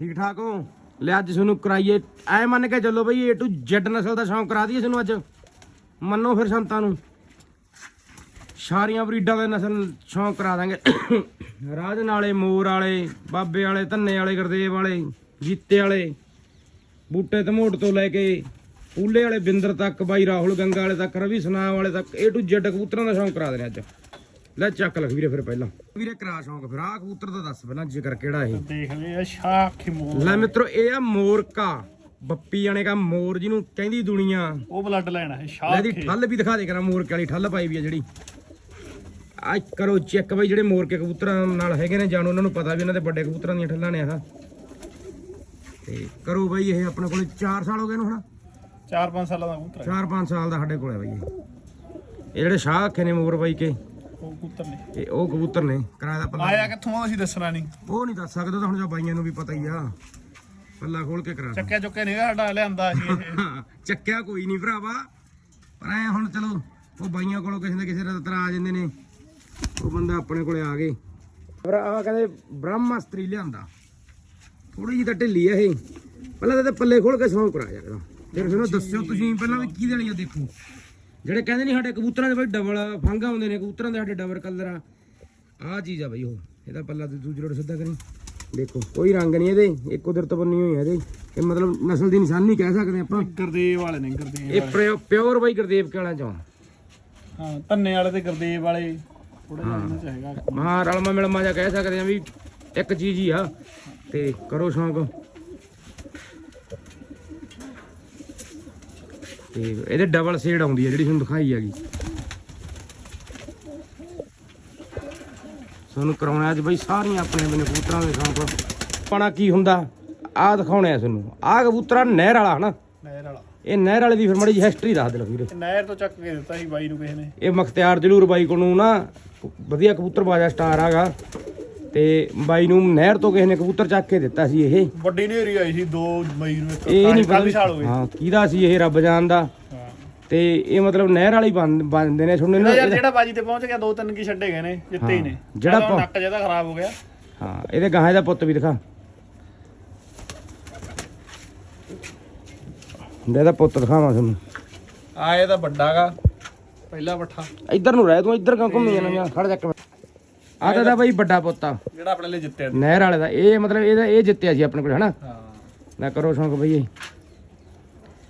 ਠੀਕ ਠਾਕ ਹੋ? ਲੈ ਅੱਜ ਤੁਹਾਨੂੰ ਕਰਾਈਏ, ਐ ਮੰਨ ਕੇ ਚੱਲੋ ਬਈ ਏ ਟੂ ਜ਼ੈਡ ਨਸਲ ਦਾ ਸ਼ੌਂਕ ਕਰਾ ਦਈਏ ਤੁਹਾਨੂੰ ਅੱਜ। ਮੰਨੋ ਫਿਰ ਸੰਤਾਂ ਨੂੰ। ਸਾਰੀਆਂ ਬਰੀਡਾਂ ਦੇ ਨਸਲ ਸ਼ੌਂਕ ਕਰਾ ਦਾਂਗੇ। ਰਾਜ ਨਾਲੇ, ਮੋਰ ਵਾਲੇ, ਬਾਬੇ ਵਾਲੇ, ਧੰਨੇ ਵਾਲੇ, ਗੁਰਦੇਵ ਵਾਲੇ, ਜੀਤੇ ਵਾਲੇ, ਬੂਟੇ ਧਮੋਟ ਤੋਂ ਲੈ ਕੇ ਪੂਲੇ ਵਾਲੇ ਬਿੰਦਰ ਤੱਕ, ਬਾਈ ਰਾਹੁਲ ਗੰਗਾ ਵਾਲੇ ਤੱਕ, ਰਵੀ ਸੁਨਾਮ ਵਾਲੇ ਤੱਕ ਏ ਟੂ ਜ਼ੈਡ ਕਬੂਤਰਾਂ ਦਾ ਸ਼ੌਂਕ ਕਰਾ ਦੇਣੇ ਅੱਜ। ਲੈ ਚੱਕ ਲਖ ਵੀਰੇ ਫਿਰ ਪਹਿਲਾਂ। ਵੀਰੇ ਕਰਾ ਸ਼ੌਂਕ ਫਿਰ ਆਹ ਕਬੂਤਰ ਦਾ ਦੱਸ ਪਹਿਲਾਂ ਜ਼ਿਕਰ ਕਿਹੜਾ ਇਹ। ਦੇਖ ਲੈ ਇਹ ਸ਼ਾਖੀ ਮੋਰ। ਲੈ ਮਿੱਤਰੋ ਇਹ ਆ ਮੋਰਕਾ। ਬੱਪੀ ਜਾਣੇ ਕਾ ਮੋਰ ਜਿਹਨੂੰ ਕਹਿੰਦੀ ਦੁਨੀਆ। ਉਹ ਬਲੱਡ ਲੈਣਾ ਹੈ ਲੈ ਇਹਦੀ ਸ਼ਾਖ। ਠੱਲ ਵੀ ਦਿਖਾ ਦੇ ਕਰਾਂ ਮੋਰਕੇ ਵਾਲੀ ਠੱਲ ਪਾਈ ਵੀ ਆ ਜਿਹੜੀ। ਆ ਕਰੋ ਚੈੱਕ ਬਈ ਜਿਹੜੇ ਮੋਰਕੇ ਕਬੂਤਰਾਂ ਨਾਲ ਹੈਗੇ ਨੇ ਜਾਣੋ ਉਹਨਾਂ ਨੂੰ ਪਤਾ ਵੀ ਇਹਨਾਂ ਦੇ ਵੱਡੇ ਕਬੂਤਰਾਂ ਦੀਆਂ ਠੱਲਾਂ ਨੇ ਆਹ। ਤੇ ਕਰੋ ਬਈ ਇਹ ਆਪਣੇ ਕੋਲੇ 4 ਸਾਲ ਹੋ ਗਏ ਨੂੰ ਹੁਣ 4-5 ਸਾਲਾਂ ਦਾ ਕਬੂਤਰ ਹੈ 4-5 ਸਾਲ ਦਾ ਸਾਡੇ ਕੋਲ ਹੈ ਬਈ ਇਹ। ਇਹ ਜਿਹੜੇ ਸ਼ਾਹ ਅੱਖੇ ਨੇ ਮੋਰ ਬਾਈ ਕੇ। ਉਹ ਕਬੂਤਰ ਨੇ। ਇਹ ਉਹ ਕਬੂਤਰ ਨੇ। ਕਿਰਾਏ ਦਾ ਪੱਲਾ ਆਇਆ ਕਿੱਥੋਂ ਆ ਅਸੀਂ ਦੱਸਣਾ ਨਹੀਂ। ਉਹ ਨਹੀਂ ਦੱਸ ਸਕਦਾ ਤਾਂ ਹੁਣ ਜਾਂ ਬਾਈਆਂ ਨੂੰ ਵੀ ਪਤਾ ਹੀ ਆ। ਪੱਲਾ ਖੋਲ ਕੇ ਕਰਾ ਚੱਕਿਆ ਚੁੱਕਿਆ ਨਹੀਂ ਸਾਡਾ ਲਿਆਂਦਾ ਸੀ ਇਹ। ਚੱਕਿਆ ਕੋਈ ਨਹੀਂ ਭਰਾਵਾ। ਪਰ ਐ ਹੁਣ ਚਲੋ ਉਹ ਬਾਈਆਂ ਕੋਲੋਂ ਕਿਸੇ ਨਾ ਕਿਸੇ ਦਾ ਤਰਾ ਆ ਜਾਂਦੇ ਨੇ। ਉਹ ਬੰਦਾ ਆਪਣੇ ਕੋਲੇ ਆ ਗਏ। ਪਰ ਆ ਕਹਿੰਦੇ ਬ੍ਰਹਮਾਸਤਰੀ ਲਿਆਂਦਾ। ਥੋੜੀ ਜਿਹੀ ਤਾਂ ਢਿੱਲੀ ਆ ਇਹ। ਪਹਿਲਾਂ ਤਾਂ ਪੱਲੇ ਖੋਲ ਕੇ ਸੌਂ ਕਰਾ। ਜਾ ਫਿਰ ਫਿਰ ਦੱਸਿਓ ਤੁਸੀਂ ਪਹਿਲਾਂ ਵੀ ਕਿਹਦੇ ਵਾਲੀਆਂ ਦੇਖੋ। ਜਿਹੜੇ ਕਹਿੰਦੇ ਨਹੀਂ ਸਾਡੇ ਕਬੂਤਰਾਂ ਦੇ ਬਈ ਡਬਲ ਫੰਗ ਆਉਂਦੇ ਨੇ ਕਬੂਤਰਾਂ ਦੇ ਸਾਡੇ ਡਬਲ ਕਲਰ ਆ। ਆਹ ਚੀਜ਼ ਆ ਬਈ ਉਹ। ਇਹਦਾ ਪੱਲਾ ਤੇ ਦੂਜੀ ਰੋਡ ਸਿੱਧਾ ਕਰੀ। ਦੇਖੋ ਕੋਈ ਰੰਗ ਨਹੀਂ ਇਹਦੇ। ਇਹ ਕੁਦਰਤ ਬੰਨੀ ਹੋਈ ਆ ਇਹਦੇ। ਇਹ ਮਤਲਬ ਨਸਲ ਦੀ ਨਿਸ਼ਾਨੀ ਕਹਿ ਸਕਦੇ ਆਪਾਂ। ਗੁਰਦੇਵ ਵਾਲੇ ਨੇ ਗੁਰਦੇਵ ਇਹ ਪਿਓਰ ਬਾਈ ਗੁਰਦੇਵ ਕਾਲਾ ਚੋਂ। ਹਾਂ ਧੰਨੇ ਵਾਲੇ ਤੇ ਗੁਰਦੇਵ ਵਾਲੇ। ਥੋੜਾ ਜਿਹਾ ਇਹਨਾਂ ਚ ਹੈਗਾ ਹਾਂ ਰਲਮਾ ਮਿਲਮਾ ਜਾ ਕਹਿ ਸਕਦੇ ਆ ਵੀ ਇੱਕ ਚੀਜ਼ ਹੀ ਆ। ਤੇ ਕਰੋ ਸ਼ੌਂਕ। ਤੇ ਇਹਦੇ ਡਬਲ ਸ਼ੇਡ ਆਉਂਦੀ ਹੈ ਜਿਹੜੀ ਤੁਹਾਨੂੰ ਦਿਖਾਈ ਹੈਗੀ। ਤੁਹਾਨੂੰ ਕਰਾਉਣਾ ਅੱਜ ਬਈ ਸਾਰੀਆਂ ਆਪਣੇ ਆਪਣੇ ਕਬੂਤਰਾਂ ਦੇ ਸ਼ੌਂਕ ਪਾਣਾ ਕੀ ਹੁੰਦਾ? ਆਹ ਦਿਖਾਉਣੇ ਆ ਤੁਹਾਨੂੰ। ਆਹ ਕਬੂਤਰਾ ਨਹਿਰ ਵਾਲਾ ਹਨਾ? ਨਹਿਰ ਵਾਲਾ। ਇਹ ਨਹਿਰ ਵਾਲੇ ਦੀ ਫਿਰ ਮਾੜੀ ਹਿਸਟਰੀ ਦੱਸ ਦੇ ਲਓ ਵੀਰੇ ਨਹਿਰ ਤੋਂ ਚੱਕ ਕੇ ਦਿੱਤਾ ਸੀ ਬਾਈ ਨੂੰ ਕਿਸੇ ਨੇ। ਇਹ ਮਖਤਿਆਰ ਜਲੂਰ ਬਾਈ ਕੋਲ ਨੂੰ ਨਾ ਵਧੀਆ ਕਬੂਤਰ ਬਾਜਾ ਸਟਾਰ ਆਗਾ। ਤੇ ਬਾਈ ਨੂੰ ਨਹਿਰ ਤੋਂ ਕਿਸੇ ਨੇ ਕਬੂਤਰ ਚੱਕ ਕੇ ਦਿੱਤਾ ਸੀ ਇਹ। ਵੱਡੀ ਨੇਰੀ ਆਈ ਸੀ 2 ਮਈ ਨੂੰ ਇੱਕ ਇਹ ਨਹੀਂ ਸਾਲ ਹੋ ਗਏ ਹਾਂ ਕਿਹਦਾ ਸੀ ਇਹ ਰੱਬ ਜਾਣਦਾ। ਹਾਂ। ਤੇ ਇਹ ਮਤਲਬ ਨਹਿਰ ਵਾਲੀ ਬਣਦੇ ਨੇ ਸੁਣਨੇ ਇਹਦਾ ਨਾ ਯਾਰ ਜਿਹੜਾ ਬਾਜੀ ਤੇ ਪਹੁੰਚ ਗਿਆ ਦੋ ਤਿੰਨ ਕੀ ਛੱਡੇ ਗਏ ਨੇ ਜਿੱਤੇ ਹੀ ਨੇ। ਜਿਹੜਾ ਜਿਹੜਾ ਨੱਕ ਜਿਹਦਾ ਖਰਾਬ ਹੋ ਗਿਆ। ਹਾਂ ਇਹਦੇ ਗਾਹਾਂ ਦਾ ਪੁੱਤ ਵੀ ਦਿਖਾ। ਇਹਦਾ ਪੁੱਤ ਦਿਖਾਵਾਂ ਤੁਹਾਨੂੰ। ਆ ਇਹਦਾ ਵੱਡਾਗਾ ਪਹਿਲਾ ਪੱਠਾ। ਇੱਧਰ ਨੂੰ ਰਹਿ ਤੂੰ ਇੱਧਰ ਕਿਉਂ ਘੁੰਮੀ ਜਾਣਾ ਖੜ ਜਾ ਕੇ ਆ ਤਾਂ ਬਾਈ ਵੱਡਾ ਪੁੱਤ ਆ। ਜਿਹੜਾ ਆਪਣੇ ਲਈ ਜਿੱਤਿਆ ਨਹਿਰ ਵਾਲੇ ਦਾ ਇਹ ਮਤਲਬ ਇਹਦਾ ਇਹ ਜਿੱਤਿਆ ਸੀ ਆਪਣੇ ਕੋਲ ਹਨਾ? ਹਾਂ। ਨਾ ਕਰੋ ਸ਼ੌਂਕ ਬਈ ਇਹ।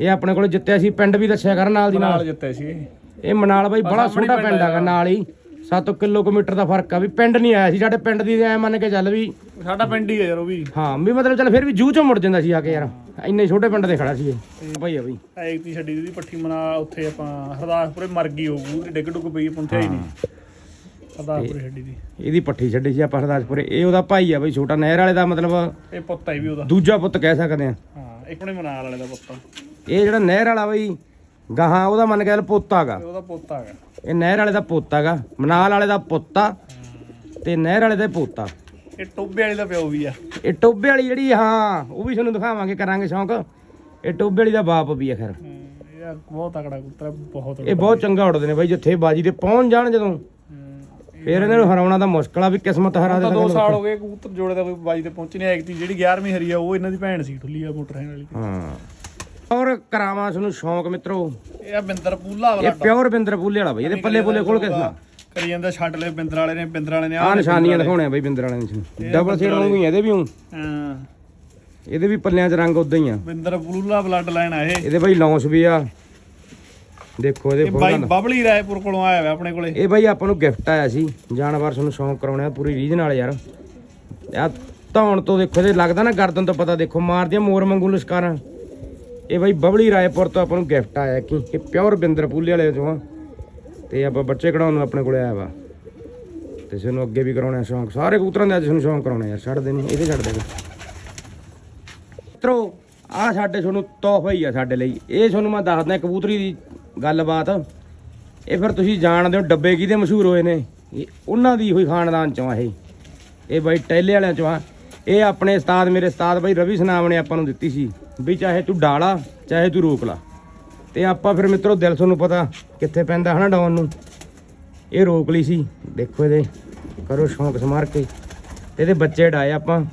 ਇਹ ਆਪਣੇ ਕੋਲ ਜਿੱਤਿਆ ਸੀ ਪਿੰਡ ਵੀ ਦੱਸਿਆ ਕਰ ਨਾਲ ਦੀ ਨਾਲ ਨਾਲ। ਜਿੱਤੇ ਸੀ। ਇਹ ਮਨਾਲ ਬਾਈ ਬੜਾ ਛੋਟਾ ਪਿੰਡ ਹੈਗਾ ਨਾਲ ਹੀ। 7 ਕਿਲੋਮੀਟਰ ਦਾ ਫ਼ਰਕ ਆ ਵੀ ਪਿੰਡ ਨਹੀਂ ਆਇਆ ਸੀ ਸਾਡੇ ਪਿੰਡ ਦੀ ਐ ਮੰਨ ਕੇ ਚੱਲ ਵੀ। ਸਾਡਾ ਪਿੰਡ ਹੀ ਹੈ ਯਾਰ ਉਹ ਵੀ। ਹਾਂ ਵੀ ਮਤਲਬ ਚੱਲ ਫਿਰ ਵੀ ਜੂ ਚੋਂ ਮੁੜ ਜਾਂਦਾ ਸੀ ਆ ਕੇ ਯਾਰ। ਇੰਨੇ ਛੋਟੇ ਪਿੰਡ ਤੇ ਖੜਾ ਸੀ ਇਹ। ਭਾਈ ਆ ਬਈ। ਐਕ ਤੀ ਛੱਡੀ ਦੀ ਪੱਠੀ ਮਨਾ ਉੱਥੇ ਆਪਾਂ ਹਰਦਾਸਪੁਰੇ ਮਰ ਗਈ ਹੋਊ ਡਿੱਗ ਡੁੱਗ ਪਈ ਪਹੁੰਚਿਆ ਹੀ। ਨਹੀਂ। ਛੱਡੀ ਦੀ। ਇਹਦੀ ਪੱਠੀ ਛੱਡੀ ਸੀ ਆਪਾਂ ਹਰਦਾਸਪੁਰੇ। ਇਹ ਉਹਦਾ ਭਾਈ ਆ ਬਈ ਛੋਟਾ ਨਹਿਰ ਵਾਲੇ ਦਾ ਮਤਲਬ ਇਹ ਪੁੱਤ ਹੈ ਵੀ ਉਹਦਾ। ਦੂਜਾ ਪੁੱਤ ਕਹਿ ਸਕਦੇ ਆ। ਹਾਂ ਇੱਕ ਨੇ ਮਨਾਲ ਵਾਲੇ ਦਾ ਪੁੱਤ ਇਹ ਜਿਹੜਾ ਨਹਿਰ ਵਾਲਾ ਬਈ ਗਾਹਾਂ ਉਹਦਾ ਮੰਨ ਕੇ ਚੱਲ ਪੁੱਤ ਹੈਗਾ ਤੇ ਉਹਦਾ ਪੁੱਤ ਹੈਗਾ ਇਹ ਨਹਿਰ ਵਾਲੇ ਦਾ ਪੁੱਤ ਹੈਗਾ ਮਨਾਲ ਵਾਲੇ ਦਾ ਪੁੱਤ ਆ ਤੇ ਨਹਿਰ ਵਾਲੇ ਦਾ ਪੋਤਾ। ਇਹ ਟੋਬੇ ਵਾਲੇ ਦਾ ਪਿਓ ਵੀ ਆ। ਇਹ ਟੋਬੇ ਵਾਲੀ ਜਿਹੜੀ ਹਾਂ ਉਹ ਵੀ ਤੁਹਾਨੂੰ ਦਿਖਾਵਾਂਗੇ ਕਰਾਂਗੇ ਸ਼ੌਂਕ। ਇਹ ਟੋਬੇ ਵਾਲੀ ਦਾ ਬਾਪ ਵੀ ਆ ਖੈਰ। ਬਹੁਤ ਤਕੜਾ ਕੁੱਤਰਾ ਬਹੁਤ ਇਹ ਬਹੁਤ ਚੰਗਾ ਉੜਦੇ ਨੇ ਬਾਈ ਜਿੱਥੇ ਬਾਜੀ ਤੇ ਪਹੁੰਚ ਜਾਣ ਜਦੋਂ। ਫਿਰ ਇਹਨਾਂ ਨੂੰ ਹਰਾਉਣਾ ਤਾਂ ਮੁਸ਼ਕਲ ਆ ਵੀ ਕਿਸਮਤ ਹਰਾ ਦੇ ਤਾਂ 2 ਸਾਲ ਹੋ ਗਏ ਕਬੂਤਰ ਜੋੜੇ ਦਾ ਕੋਈ ਬਾਜੀ ਤੇ ਪਹੁੰਚ ਨਹੀਂ ਆਈ ਤੀ ਜਿਹੜੀ 11ਵੀਂ ਹਰੀ ਆ ਉਹ ਇਹਨਾਂ ਦੀ ਭੈਣ ਸੀ ਠੁੱਲੀ ਆ ਮੋਟਰ ਵਾਲੀ। ਹਾਂ। ਔਰ ਕਰਾਵਾਂ ਤੁਹਾਨੂੰ ਸ਼ੌਂਕ ਮਿੱਤਰੋ। ਇਹ ਆ ਬਿੰਦਰ ਪੂਲਾ ਇਹ ਵਾਲਾ ਪਿਓਰ ਬਿੰਦਰ ਬੁੱਲੇ ਵਾਲਾ ਬਾਈ ਇਹਦੇ ਪੱਲੇ ਪੁੱਲੇ ਖੋਲ ਕੇ ਸੁਣਾ ਕਰੀ ਜਾਂਦਾ ਛੱਡ ਲੈ ਬਿੰਦਰ ਵਾਲੇ ਨੇ ਬਿੰਦਰ ਵਾਲੇ ਨੇ ਆ ਨਿਸ਼ਾਨੀਆਂ ਦਿਖਾਉਣੇ ਆ ਬਾਈ ਬਿੰਦਰ ਵਾਲੇ ਨੇ। ਡਬਲ ਸ਼ੇਡ ਵਾਂਗੂ ਹੀ ਆ ਇਹਦੇ ਵੀ। ਹਾਂ। ਇਹਦੇ ਵੀ ਪੱਲਿਆਂ 'ਚ ਰੰਗ ਉਦਾਂ ਹੀ ਆ। ਬਿੰਦਰ ਪੂਲਾ ਬਲੱਡ ਲਾਈਨ ਆ ਇਹ। ਇਹਦੇ ਬਾਈ ਲੌਂਸ ਵੀ ਆ। ਦੇਖੋ ਇਹਦੇ ਇਹ ਬਾਈ ਬਬਲੀ ਰਾਏਪੁਰ ਕੋਲੋਂ ਆਇਆ ਹੋਇਆ ਆਪਣੇ ਕੋਲੇ। ਇਹ ਬਾਈ ਆਪਾਂ ਨੂੰ ਗਿਫਟ ਆਇਆ ਸੀ। ਜਾਨਵਰ ਤੁਹਾਨੂੰ ਸ਼ੌਂਕ ਕਰਾਉਣਾ ਪੂਰੀ ਰੀਝ ਨਾਲ ਯਾਰ। ਆ ਧੌਣ ਤੋਂ ਦੇਖੋ ਇਹਦੇ ਲੱਗਦਾ ਨਾ ਗਰਦਨ ਤੋਂ ਪਤਾ ਦੇਖੋ ਮਾਰਦੀਆਂ ਮੋਰ ਵਾਂਗੂ ਲਸ਼ਕਾਰਾਂ। ਇਹ ਬਾਈ ਬਬਲੀ ਰਾਏਪੁਰ ਤੋਂ ਆਪਾਂ ਨੂੰ ਗਿਫਟ ਆਇਆ ਕਿ ਇਹ ਪਿਓਰ ਬਿੰਦਰ ਪੂਲੇ ਵਾਲੇ ਚੋਂ ਆ। ਤੇ ਆਪਾਂ ਬੱਚੇ ਕਢਾਉਣ ਨੂੰ ਆਪਣੇ ਕੋਲੇ ਆਇਆ ਵਾ। ਤੇ ਸਾਨੂੰ ਅੱਗੇ ਵੀ ਕਰਾਉਣਾ ਸ਼ੌਂਕ। ਸਾਰੇ ਕਬੂਤਰਾਂ ਦੇ ਅੱਜ ਸਾਨੂੰ ਸ਼ੌਂਕ ਕਰਾਉਣਾ ਯਾਰ ਛੱਡਦੇ ਨਹੀਂ ਇਹਦੇ ਛੱਡ ਦੇਗਾ ਮਿੱਤਰੋ ਆ ਸਾਡੇ ਤੁਹਾਨੂੰ ਤੋਹਫਾ ਹੀ ਆ ਸਾਡੇ ਲਈ। ਇਹ ਤੁਹਾਨੂੰ ਮੈਂ ਦੱਸਦਾ ਕਬੂਤਰੀ ਦੀ ਗੱਲਬਾਤ। ਇਹ ਫਿਰ ਤੁਸੀਂ ਜਾਣਦੇ ਹੋ ਡੱਬੇ ਕਿਹਦੇ ਮਸ਼ਹੂਰ ਹੋਏ ਨੇ। ਇਹ ਉਹਨਾਂ ਦੀ ਹੋਈ ਖਾਨਦਾਨ ਚੋਂ ਆ ਇਹ। ਇਹ ਬਾਈ ਟੈਲੇ ਵਾਲਿਆਂ ਚੋਂ ਆ। ਇਹ ਆਪਣੇ ਉਸਤਾਦ, ਮੇਰੇ ਉਸਤਾਦ ਬਾਈ ਰਵੀ ਸਨਾਮ ਨੇ ਆਪਾਂ ਨੂੰ ਦਿੱਤੀ ਸੀ ਵੀ ਚਾਹੇ ਤੂੰ ਡਾਲਾ, ਚਾਹੇ ਤੂੰ ਰੋਕ ਲਾ। ਤੇ ਆਪਾਂ ਫਿਰ ਮਿੱਤਰੋ ਦਿਲ ਤੁਹਾਨੂੰ ਪਤਾ ਕਿੱਥੇ ਪੈਂਦਾ ਹਨਾ ਡਾਉਨ ਨੂੰ। ਇਹ ਰੋਕ ਲਈ ਸੀ। ਦੇਖੋ ਇਹਦੇ, ਕਰੋ ਸ਼ੌਂਕ ਸਮਾਰ ਕੇ। ਤੇ ਇਹਦੇ ਬੱਚੇ ਡਾਏ ਆਪਾਂ।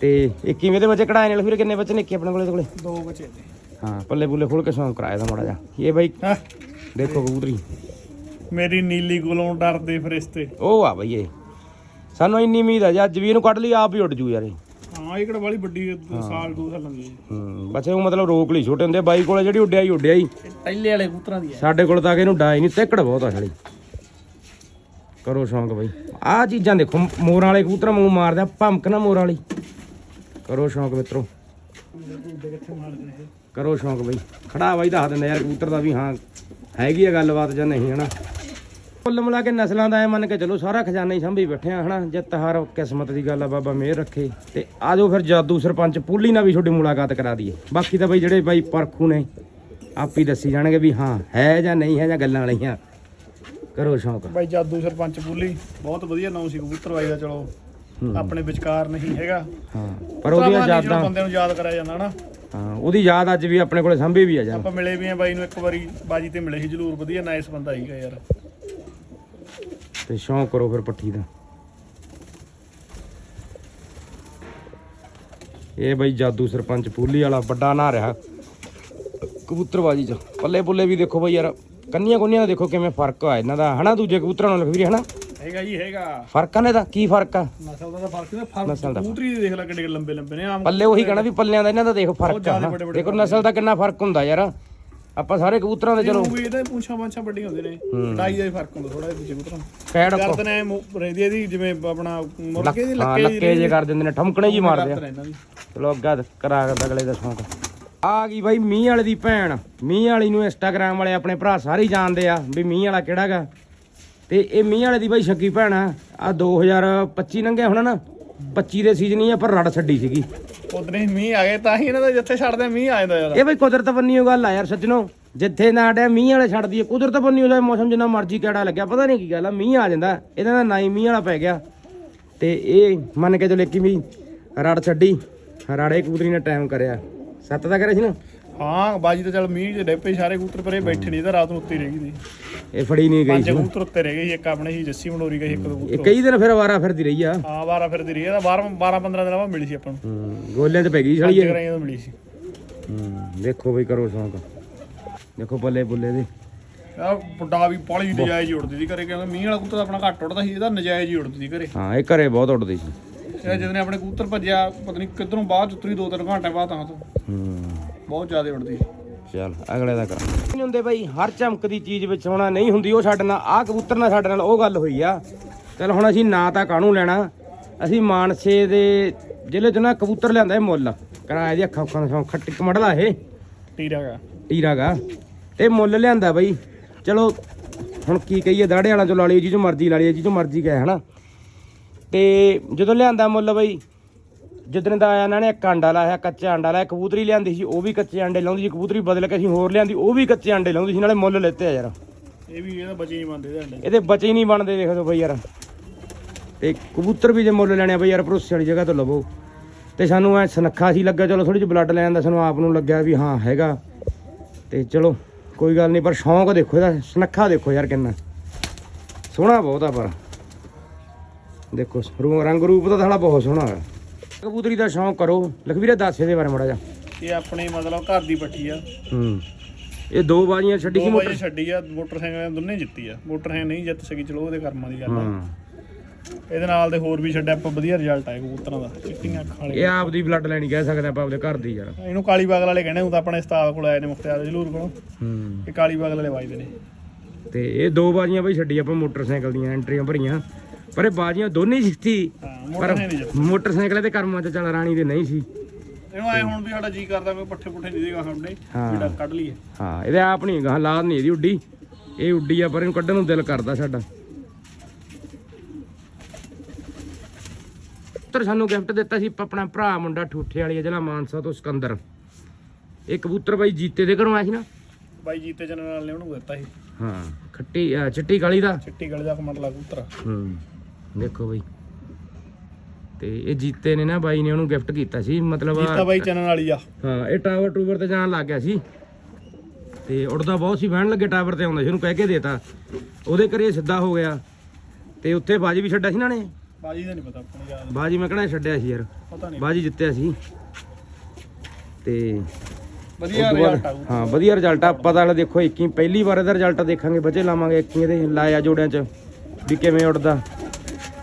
ਤੇ ਇਹ ਕਿਵੇਂ ਦੇ ਬੱਚੇ? ਕਢਾਏ ਨੇ ਫਿਰ ਕਿੰਨੇ ਬੱਚੇ ਨਿੱਕੇ ਆਪਣੇ ਕੋਲੇ ਕੋਲੇ? ਦੋ ਬੱਚੇ ਨੇ। ਹਾਂ ਪੱਲੇ ਪੁੱਲੇ ਖੋਲ ਕੇ ਸ਼ੌਂਕ ਕਰਾਇਆ ਦਾ ਮਾੜਾ ਜਿਹਾ। ਇਹ ਬਾਈ ਹਾਂ। ਦੇਖੋ ਕਬੂਤਰੀ। ਮੇਰੀ ਨੀਲੀ ਕੋਲੋਂ ਡਰਦੇ ਫਰਿਸ਼ਤੇ। ਉਹ ਆ ਬਈ ਇਹ। ਸਾਨੂੰ ਇੰਨੀ ਉਮੀਦ ਹੈ ਜੇ ਅੱਜ ਵੀ ਇਹਨੂੰ ਕੱਢ ਲਈ ਆਪ ਹੀ ਉੱਡ ਜੂ ਯਾਰ ਇਹ। ਹਾਂ ਇਹ ਕਿਹੜਾ ਵਾਲੀ ਵੱਡੀ ਆ, ਦੋ ਸਾਲ ਦੋ ਸਾਲਾਂ ਦੀ ਹੂੰ। ਬੱਚੇ ਉਹ ਮਤਲਬ ਰੋਕ ਲਈ ਛੋਟੇ ਹੁੰਦੇ ਬਾਈ ਕੋਲੇ ਜਿਹੜੀ ਉੱਡਿਆ ਹੀ ਉੱਡਿਆ ਹੀ। ਇਹ ਟੈਲੇ ਵਾਲੇ ਕਬੂਤਰਾਂ ਦੀ ਸਾਡੇ ਕੋਲ ਤਾਂ ਕਿ ਇਹਨੂੰ ਡਾਈ ਨਹੀਂ ਤਿੱਕੜ ਬਹੁਤ ਆ ਸਾਲੀ। ਕਰੋ ਸ਼ੌਂਕ ਬਈ। ਆਹ ਚੀਜ਼ਾਂ ਦੇਖੋ ਮੋਰਾਂ ਵਾਲੇ ਕਬੂਤਰ ਮੂੰਹ ਮਾਰਦੇ ਆ ਭਮਕ ਨਾ ਮੋਰਾਂ ਵਾਲੀ। ਕਰੋ ਸ਼ੌਂਕ ਮਿੱਤਰੋ। ਕਿੱਥੇ ਮਾਰਦੇ ਨੇ ਇਹ? ਕਰੋ ਸ਼ੌਂਕ ਬਈ। ਖੜਾ ਬਾਈ ਦੱਸ ਦਿੰਦਾ ਯਾਰ ਕਬੂਤਰ ਦਾ ਵੀ ਹਾਂ ਹੈਗੀ ਆ ਗੱਲਬਾਤ ਜਾਂ ਨਹੀਂ ਹਨਾ? ਕੁੱਲ ਮਿਲਾ ਕੇ ਨਸਲਾਂ ਦਾ ਐ ਮੰਨ ਕੇ ਚਲੋ ਸਾਰਾ ਖਜ਼ਾਨਾ ਹੀ ਸੰਭੀ ਬੈਠੇ ਆ ਹਨਾ? ਜਿੱਤ ਹਾਰ ਕਿਸਮਤ ਦੀ ਗੱਲ ਆ ਬਾਬਾ ਮਿਹਰ ਰੱਖੇ। ਤੇ ਆਜੋ ਫਿਰ ਜਾਦੂ ਸਰਪੰਚ ਪੂਲੀ ਨਾਲ ਵੀ ਤੁਹਾਡੀ ਮੁਲਾਕਾਤ ਕਰਾ ਦਈਏ। ਬਾਕੀ ਤਾਂ ਬਈ ਜਿਹੜੇ ਬਾਈ ਪਰਖੂ ਨੇ ਆਪ ਹੀ ਦੱਸੀ ਜਾਣਗੇ ਵੀ ਹਾਂ ਹੈ ਜਾਂ ਨਹੀਂ ਹੈ ਜਾਂ ਗੱਲਾਂ ਵਾਲੀਆਂ। ਕਰੋ ਸ਼ੌਂਕ। ਬਾਈ ਜਾਦੂ ਸਰਪੰਚ ਬੁੱਲੀ ਬਹੁਤ ਵਧੀਆ ਨਾਮ ਸੀ ਕਬੂਤਰ ਬਾਈ ਦਾ ਚਲੋ। ਆਪਣੇ ਵਿਚਕਾਰ ਨਹੀਂ ਹੈਗਾ। ਹਾਂ ਪਰ ਉਹਦੀਆਂ ਯਾਦਾਂ ਬੰਦੇ ਨੂੰ ਯਾਦ ਕਰਾਇਆ ਜਾਂਦਾ ਹਨਾ? ਹਾਂ ਉਹਦੀ ਯਾਦ ਅੱਜ ਵੀ ਆਪਣੇ ਕੋਲੇ ਸੰਭੀ ਵੀ ਆ ਜਾਂ ਆਪਾਂ ਮਿਲੇ ਵੀ ਆ ਬਾਈ ਨੂੰ ਇੱਕ ਵਾਰੀ ਬਾਜੀ ਤੇ ਮਿਲੇ ਸੀ ਜਰੂਰ ਵਧੀਆ ਨਾਈਸ ਬੰਦਾ ਸੀਗਾ ਯਾਰ। ਤੇ ਸ਼ੌਂਕ ਕਰੋ ਫਿਰ ਪੱਠੀ ਦਾ। ਇਹ ਬਈ ਜਾਦੂ ਸਰਪੰਚ ਪੂਲੀ ਵਾਲਾ ਵੱਡਾ ਨਾ ਰਿਹਾ। ਕਬੂਤਰਬਾਜੀ ਚ ਪੱਲੇ ਪੁੱਲੇ ਵੀ ਦੇਖੋ ਬਈ ਯਾਰ ਕੰਨੀਆਂ ਕੁੰਨੀਆਂ ਦਾ ਦੇਖੋ ਕਿਵੇਂ ਫ਼ਰਕ ਆ ਇਹਨਾਂ ਦਾ ਹਨਾ ਦੂਜੇ ਕਬੂਤਰਾਂ ਨਾਲ ਲਖਵੀਰ ਹਨਾ? ਹੈਗਾ ਜੀ ਹੈਗਾ। ਫ਼ਰਕ ਆ ਨੇ ਦਾ ਕੀ ਫ਼ਰਕ ਆ? ਨਸਲ ਦਾ ਤਾਂ ਫ਼ਰਕ ਨਹੀਂ ਨਸਲ ਫ਼ਰਕ ਦਾ ਕਬੂਤਰੀ ਦੀ ਦੇਖ ਲੈ ਕਿੱਡੇ ਲੰਬੇ ਲੰਬੇ ਨੇ ਆਮ ਪੱਲੇ ਉਹੀ ਕਹਣਾ ਵੀ ਪੱਲਿਆਂ ਦਾ ਇਹਨਾਂ ਦਾ ਦੇਖੋ ਫ਼ਰਕ ਆ ਨਾ। ਦੇਖੋ ਨਸਲ ਦਾ ਕਿੰਨਾ ਫ਼ਰਕ ਹੁੰਦਾ ਯਾਰ। ਆਪਾਂ ਸਾਰੇ ਕਬੂਤਰਾਂ ਦੇ ਚਲੋ। ਵੀ ਇਹਦੇ ਪੁੰਛਾਂ ਪਾਂਛਾਂ ਵੱਡੀਆਂ ਹੁੰਦੇ ਨੇ। ਕਟਾਈ ਦਾ ਹੀ ਫ਼ਰਕ ਹੁੰਦਾ ਥੋੜਾ ਜਿਹਾ ਕਬੂਤਰਾਂ ਨੂੰ। ਕੈੜ ਗਰਦਨ ਐ ਰਹਿੰਦੀ ਇਹਦੀ ਜਿਵੇਂ ਆਪਣਾ ਮੁਰਗੇ ਦੀ ਲੱਕੇ ਲੱਕੇ ਜੇ ਕਰ ਦਿੰਦੇ ਨੇ ਠਮਕਣੇ ਜੀ ਮਾਰਦੇ ਆ। ਚਲੋ ਅੱਗਾ ਕਰਾ ਅਗਲੇ ਦਾ ਸ਼ੌਂਕ। ਆ ਗਈ ਬਾਈ ਮੀਂਹ ਵਾਲੇ ਦੀ ਭੈਣ। ਮੀਂਹ ਵਾਲੀ ਨੂੰ ਇੰਸਟਾਗ੍ਰਾਮ ਵਾਲੇ ਆਪਣੇ ਭਰਾ ਸਾਰੇ ਜਾਣਦੇ ਆ ਵੀ ਮੀਂਹ ਵਾਲਾ ਕਿਹੜਾਗਾ ਤੇ ਇਹ ਮੀਂਹ ਵਾਲੇ ਦੀ ਬਾਈ ਸ਼ੱਕੀ ਭੈਣ ਆ। ਆ 2025 ਲੰਘਿਆ ਹੁਣ ਨਾ 25 ਦੇ ਸੀਜ਼ਨ ਹੀ ਆ ਪਰ ਰੜ ਛੱਡੀ ਸੀਗੀ। ਉਦਨੇ ਮੀਂਹ ਆ ਗਏ ਤਾਂ ਹੀ ਇਹਨਾਂ ਦਾ ਜਿੱਥੇ ਛੱਡਦੇ ਮੀਂਹ ਆ ਜਾਂਦਾ ਯਾਰ। ਇਹ ਬਈ ਕੁਦਰਤ ਬੰਨੀਓ ਗੱਲ ਆ ਯਾਰ ਸੱਜਣੋ ਜਿੱਥੇ ਨਾ ਡਿਆ ਮੀਂਹ ਵਾਲੇ ਛੱਡਦੀ ਹੈ ਕੁਦਰਤ ਬੰਨੀਓ ਦਾ ਮੌਸਮ ਜਿੰਨਾ ਮਰਜ਼ੀ ਕਿਹੜਾ ਲੱਗਿਆ ਪਤਾ ਨਹੀਂ ਕੀ ਗੱਲ ਆ ਮੀਂਹ ਆ ਜਾਂਦਾ ਇਹਦਾ ਦਾ ਨਾ ਹੀ ਮੀਂਹ ਵਾਲਾ ਪੈ ਗਿਆ। ਤੇ ਇਹ ਮੰਨ ਕੇ ਚਲੇ ਕਿ ਵੀ ਰੜ ਛੱਡੀ ਰਾੜੇ ਕਬੂਤਰੀ ਨੇ ਟਾਈਮ ਕਰਿਆ। ਸੱਤ ਦਾ ਕਰਿਆ ਸੀ ਨਾ? ਹਾਂ ਬਾਜੀ ਤਾਂ ਚੱਲ ਮੀਂਹ ਚ ਡੇਪੇ ਸਾਰੇ ਕਬੂਤਰ ਪਰੇ ਬੈਠੇ ਨਹੀਂ ਤਾਂ ਰਾਤ ਨੂੰ ਉੱਤੇ ਹੀ ਰਹਿ ਗਈ ਸੀ। ਇਹ ਫੜੀ ਨਹੀਂ ਗਈ ਪੰਜ ਸੀ। ਕਬੂਤਰ ਉੱਤੇ ਰਹਿ ਗਏ ਸੀ ਇੱਕ ਆਪਣੇ ਸੀ ਜੱਸੀ ਮੰਡੋਰੀ ਗਈ ਇੱਕ ਦੋ ਇਹ ਕਬੂਤਰ ਕਈ ਦਿਨ ਫਿਰ ਵਾਰਾ ਫਿਰਦੀ ਰਹੀ ਆ। ਹਾਂ 12 ਫਿਰਦੀ ਰਹੀ ਇਹਦਾ 12 12 15 ਦਿਨਾਂ ਬਾਅਦ ਮਿਲੀ ਸੀ ਆਪਾਂ ਨੂੰ। ਹੂੰ, ਗੋਲਿਆਂ 'ਚ ਪੈ ਗਈ ਪੰਜ ਇਹ? ਗਰਾਈਆਂ ਤੋਂ ਮਿਲੀ ਸੀ। ਹੂੰ, ਦੇਖੋ ਬਈ ਕਰੋ ਸ਼ੌਂਕ। ਦੇਖੋ ਬੱਲੇ ਬੁੱਲੇ ਦੇ। ਆ ਵੱਡਾ ਵੀ ਪੌਲੀ ਨਜਾਇਜ਼ ਹੀ ਉੜਦੀ ਸੀ ਘਰੇ ਕਿਉਂਕਿ ਮੀਂਹ ਵਾਲਾ ਕਬੂਤਰ ਆਪਣਾ ਘੱਟ ਉੜਦਾ ਸੀ ਇਹਦਾ ਨਜਾਇਜ਼ ਹੀ ਉੜਦੀ ਸੀ ਘਰੇ। ਹਾਂ ਇਹ ਘਰੇ ਬਹੁਤ ਉੱਡਦੀ ਸੀ। ਇਹ ਜਦੋਂ ਨੇ ਆਪਣੇ ਕਬੂਤਰ ਭੱਜਿਆ ਪਤਾ ਨਹੀਂ ਕਿੱਧਰੋਂ ਬਾਅਦ ਉਤਰੀ ਦੋ ਤਿੰਨ ਘੰਟੇ ਬਾਅਦ ਤਾਂ ਤੋਂ। ਹੂੰ। ਬਹੁਤ ਜ਼ਿਆਦਾ ਉੜਦੀ ਸੀ ਚੱਲ ਅਗਲੇ ਦਾ ਕਰਾਂ। ਨਹੀਂ ਹੁੰਦੇ ਬਈ ਹਰ ਚਮਕਦੀ ਚੀਜ਼ ਵਿੱਚ ਹੋਣਾ ਨਹੀਂ ਹੁੰਦੀ ਉਹ ਸਾਡੇ ਨਾਲ ਆਹ ਕਬੂਤਰ ਨਾਲ ਸਾਡੇ ਨਾਲ ਉਹ ਗੱਲ ਹੋਈ ਆ। ਚਲ ਹੁਣ ਅਸੀਂ ਨਾ ਤਾਂ ਕਾਹਨੂੰ ਲੈਣਾ ਅਸੀਂ ਮਾਨਸੇ ਦੇ ਜ਼ਿਲ੍ਹੇ ਚ ਨਾ ਕਬੂਤਰ ਲਿਆਂਦਾ ਇਹ ਮੁੱਲ। ਕਰਾਇਆ ਦੀ ਅੱਖਾਂ ਅੱਖਾਂ ਦਾ ਖੱਟੀ ਕਮੜਲਾ ਇਹ। ਟੀਰਾਗਾ। ਟੀਰਾਗਾ। ਤੇ ਮੁੱਲ ਲਿਆਂਦਾ ਬਈ। ਚਲੋ ਹੁਣ ਕੀ ਕਹੀਏ ਦਾੜੇ ਵਾਲਾਂ ਚੋਂ ਲਾ ਲਈ ਜੀ ਜੋ ਮਰਜ਼ੀ ਲਾ ਲਈ ਜੀ ਜੋ ਮਰਜ਼ੀ ਗਏ ਹਨਾ। ਤੇ ਜਦੋਂ ਲਿਆਂਦਾ ਮੁੱਲ ਬਈ ਜਿੱਦਣ ਦਾ ਆਇਆ ਇਹਨਾਂ ਨੇ ਇੱਕ ਆਂਡਾ ਲਾਇਆ ਕੱਚਾ ਆਂਡਾ ਲਾਇਆ ਕਬੂਤਰੀ ਲਿਆਂਦੀ ਸੀ ਉਹ ਵੀ ਕੱਚੇ ਆਂਡੇ ਲਾਉਂਦੀ ਸੀ ਕਬੂਤਰੀ ਬਦਲ ਕੇ ਅਸੀਂ ਹੋਰ ਲਿਆਂਦੀ ਉਹ ਵੀ ਕੱਚੇ ਆਂਡੇ ਲਾਉਂਦੀ ਸੀ ਨਾਲੇ ਮੁੱਲ ਲੈਤੇ ਆ ਯਾਰ। ਇਹ ਵੀ ਇਹਦਾ ਬਚੇ ਨਹੀਂ ਬੰਦੇ ਇਹਦੇ ਅੰਡੇ। ਇਹਦੇ ਬੱਚੇ ਹੀ ਨਹੀਂ ਬਣਦੇ ਦੇਖ ਲਓ ਬਈ ਯਾਰ। ਤੇ ਕਬੂਤਰ ਵੀ ਜੇ ਮੁੱਲ ਲੈਣੇ ਆ ਬਈ ਯਾਰ ਭਰੋਸੇ ਵਾਲੀ ਜਗ੍ਹਾ ਤੋਂ ਲਵੋ। ਤੇ ਸਾਨੂੰ ਐ ਸੁਨੱਖਾ ਸੀ ਲੱਗਾ ਚਲੋ ਥੋੜੀ ਜਿਹੀ ਬਲੱਡ ਲੈਣ ਦਾ ਸਾਨੂੰ ਆਪ ਨੂੰ ਲੱਗਿਆ ਵੀ ਹਾਂ ਹੈਗਾ। ਤੇ ਚਲੋ ਕੋਈ ਗੱਲ ਨਹੀਂ ਪਰ ਸ਼ੌਂਕ ਦੇਖੋ ਇਹਦਾ ਸੁਨੱਖਾ ਦੇਖੋ ਯਾਰ ਕਿੰਨਾ। ਸੋਹਣਾ ਬਹੁਤ ਆ ਪਰ। ਦੇਖੋ ਰੰਗ ਰੂਪ ਤਾਂ ਸਾਲਾ ਬਹੁਤ ਸੋਹਣਾ ਹੈ। ਕਬੂਤਰੀ ਦਾ ਸ਼ੌਂਕ ਕਰੋ। ਲਖਵੀਰੇ ਦੱਸ ਇਹਦੇ ਬਾਰੇ ਮੜਾ ਜਾ ਇਹ ਆਪਣੇ ਮਤਲਬ ਘਰ ਦੀ ਪੱਠੀ ਆ। ਹੂੰ। ਇਹ ਦੋ ਬਾਜ਼ੀਆਂ ਛੱਡੀ ਸੀ ਮੋਟਰ ਛੱਡੀ ਆ ਮੋਟਰਸਾਈਕਲ ਦੋਨੇ ਜਿੱਤੀ ਆ। ਮੋਟਰਸਾਈਕਲ ਨਹੀਂ ਜਿੱਤ ਸਕੀ ਚਲੋ ਉਹਦੇ ਕਰਮਾਂ ਦੀ ਗੱਲ ਆ। ਇਹਦੇ ਨਾਲ ਦੇ ਹੋਰ ਵੀ ਛੱਡਿਆ ਆਪਾਂ ਵਧੀਆ ਰਿਜ਼ਲਟ ਆਏ ਕਬੂਤਰਾਂ ਦਾ। ਚਿੱਟੀਆਂ ਅੱਖਾਂ ਵਾਲੇ। ਇਹ ਆਪ ਦੀ ਬਲੱਡ ਲਾਈਨ ਕਹਿ ਸਕਦੇ ਆਪਾਂ ਆਪਦੇ ਘਰ ਦੀ ਯਾਰ। ਇਹਨੂੰ ਕਾਲੀ ਬਾਗਲ ਵਾਲੇ ਕਹਿੰਦੇ ਤਾਂ ਆਪਣੇ ਉਸਤਾਦ ਕੋਲ ਆਏ ਨੇ ਮੁਖਤਿਆਰ ਜਲੂਰ ਕੋਲ। ਹੂੰ। ਇਹ ਕਾਲੀ ਬਾਗਲ ਵਾਲੇ ਵਾਜਦੇ ਨੇ। ਤੇ ਇਹ ਦੋ ਬਾਜ਼ੀਆਂ ਬਈ ਛੱਡੀ ਆਪਾਂ ਮੋਟਰਸਾਈਕਲ ਦੀਆਂ ਐਂਟਰੀਆਂ ਭਰੀਆਂ। ਪਰ ਇਹ ਬਾਜ਼ੀਆਂ ਦੋਨੇ ਹੀ ਹਾਂ ਪਰ ਮੋਟਰਸਾਈਕਲ ਨਹੀਂ ਜਿੱਤ ਮੋਟਰਸਾਈਕਲ ਤੇ ਕਰਮਾਂ ਚ ਚੱਲ ਰਾਣੀ ਦੇ ਨਹੀਂ ਸੀ। ਇਹਨੂੰ ਆਏ ਹੁਣ ਵੀ ਸਾਡਾ ਜੀ ਕਰਦਾ ਕੋਈ ਪੱਠੇ ਪੁੱਠੇ ਨਹੀਂ ਦੇਗਾ ਸਾਡੇ ਹਾਂ। ਜਿਹੜਾ ਕੱਢ ਲਈਏ। ਹਾਂ ਇਹਦੇ ਆਪ ਨਹੀਂ ਗਾਂ ਲਾਦ ਨਹੀਂ ਇਹਦੀ ਉੱਡੀ। ਇਹ ਉੱਡੀ ਆ ਪਰ ਇਹਨੂੰ ਕੱਢਣ ਨੂੰ ਦਿਲ ਕਰਦਾ ਸਾਡਾ। ਪੁੱਤਰ ਸਾਨੂੰ ਗਿਫਟ ਦਿੱਤਾ ਸੀ ਆਪਣਾ ਭਰਾ ਮੁੰਡਾ ਠੂਠੇ ਵਾਲੀ ਜ਼ਿਲ੍ਹਾ ਮਾਨਸਾ ਤੋਂ ਸਿਕੰਦਰ। ਇਹ ਕਬੂਤਰ ਬਾਈ ਜੀਤੇ ਦੇ ਘਰੋਂ ਆਇਆ ਸੀ ਨਾ? ਬਾਈ ਜੀਤੇ ਜਨ ਨਾਲ ਨੇ ਉਹਨੂੰ ਦਿੱਤਾ ਸੀ। ਹਾਂ ਖੱਟੀ ਅਹ ਚਿੱਟੀ ਕਾਲੀ ਦਾ। ਚਿੱਟੀ ਗਲੇ ਦਾ ਕਮੰਡਲਾ ਕਬੂਤਰ। ਹੂੰ। ਦੇਖੋ ਬਈ। ਤੇ ਇਹ ਜੀਤੇ ਨੇ ਨਾ ਬਾਈ ਨੇ ਉਹਨੂੰ ਗਿਫਟ ਕੀਤਾ ਸੀ ਮਤਲਬ ਜੀਤਾ ਬਾਈ ਚਨਨ ਵਾਲੀ ਆ। ਹਾਂ ਇਹ ਟਾਵਰ ਟੂਵਰ ਤੇ ਜਾਣ ਲੱਗ ਗਿਆ ਸੀ। ਤੇ ਉੜਦਾ ਬਹੁਤ ਸੀ ਬਹਿਣ ਲੱਗੇ ਟਾਵਰ ਤੇ ਆਉਂਦਾ ਸੀ ਉਹਨੂੰ ਕਹਿ ਕੇ ਦੇਤਾ। ਉਹਦੇ ਘਰੇ ਸਿੱਧਾ ਹੋ ਗਿਆ। ਤੇ ਉੱਥੇ ਬਾਜੀ ਵੀ ਛੱਡਿਆ ਸੀ ਨਾ ਨੇ ਬਾਜੀ ਦਾ ਨਹੀਂ ਪਤਾ ਆਪਾਂ ਨੂੰ ਯਾਦ ਬਾਜੀ ਮੈਂ ਕਿਹੜਾ ਛੱਡਿਆ ਸੀ ਯਾਰ। ਪਤਾ ਨਹੀਂ ਬਾਜੀ ਜਿੱਤਿਆ ਸੀ। ਤੇ ਵਧੀਆ ਰਿਜ਼ਲਟ ਆਊ ਹਾਂ ਵਧੀਆ ਰਿਜ਼ਲਟ ਆ। ਪਤਾ ਵਾਲਾ ਦੇਖੋ 21 ਪਹਿਲੀ ਵਾਰ ਇਹਦਾ ਰਿਜ਼ਲਟ ਦੇਖਾਂਗੇ ਬੱਚੇ ਲਾਵਾਂਗੇ 21 ਇਹਦੇ ਲਾਇਆ ਜੋੜਿਆਂ ਚ ਵੀ ਕਿਵੇਂ ਉੱਡਦਾ।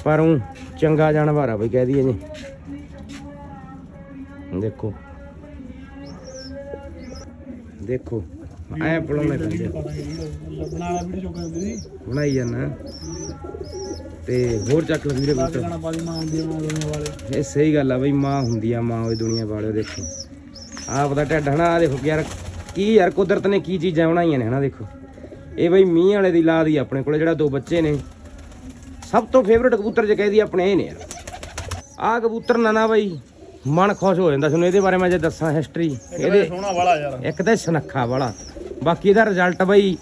ਪਰ ਉਹ ਚੰਗਾ ਜਾਨਵਰ ਆ ਬਈ, ਕਹਿ ਦਈਏ ਜੀ। ਦੇਖੋ। ਦੇਖੋ, ਐ ਪਲਾਉਣੇ ਪੈਂਦੇ। ਬਣਾਈ ਜਾਣਾ ਤੇ ਹੋਰ ਚੱਕ ਲੈ ਵੀਰੇ ਪੁੱਤ। ਇਹ ਸਹੀ ਗੱਲ ਆ ਬਈ, ਮਾਂ ਹੁੰਦੀ ਆ, ਮਾਂ ਉਹ ਦੁਨੀਆ ਵਾਲਿਓ, ਦੇਖੋ। ਆਪ ਦਾ ਢੱਡ ਹਨਾ ਆ ਦੇਖੋ ਯਾਰ, ਕੀ ਯਾਰ ਕੁਦਰਤ ਨੇ ਕੀ ਚੀਜ਼ਾਂ ਬਣਾਈਆਂ ਨੇ ਹਨਾ, ਦੇਖੋ। ਇਹ ਬਈ ਮੀਂਹ ਵਾਲੇ ਦੀ ਲਾਦ ਹੀ ਆਪਣੇ ਕੋਲੇ, ਜਿਹੜਾ ਦੋ ਬੱਚੇ ਨੇ। ਸਭ ਤੋਂ ਫੇਵਰਟ ਕਬੂਤਰ ਜੇ ਕਹਿਦੀ ਆਪਣੇ ਇਹ ਨੇ ਯਾਰ। ਆਹ ਕਬੂਤਰ ਨਾ ਨਾ ਬਈ ਮਨ ਖੁਸ਼ ਹੋ ਜਾਂਦਾ ਤੁਹਾਨੂੰ ਇਹਦੇ ਬਾਰੇ ਮੈਂ ਜੇ ਦੱਸਾਂ ਹਿਸਟਰੀ ਇਹਦੇ ਸੋਹਣਾ ਵਾਲਾ ਯਾਰ। ਇੱਕ ਤਾਂ ਸੁਨੱਖਾ ਵਾਲਾ। ਬਾਕੀ ਇਹਦਾ ਰਿਜ਼ਲਟ ਬਈ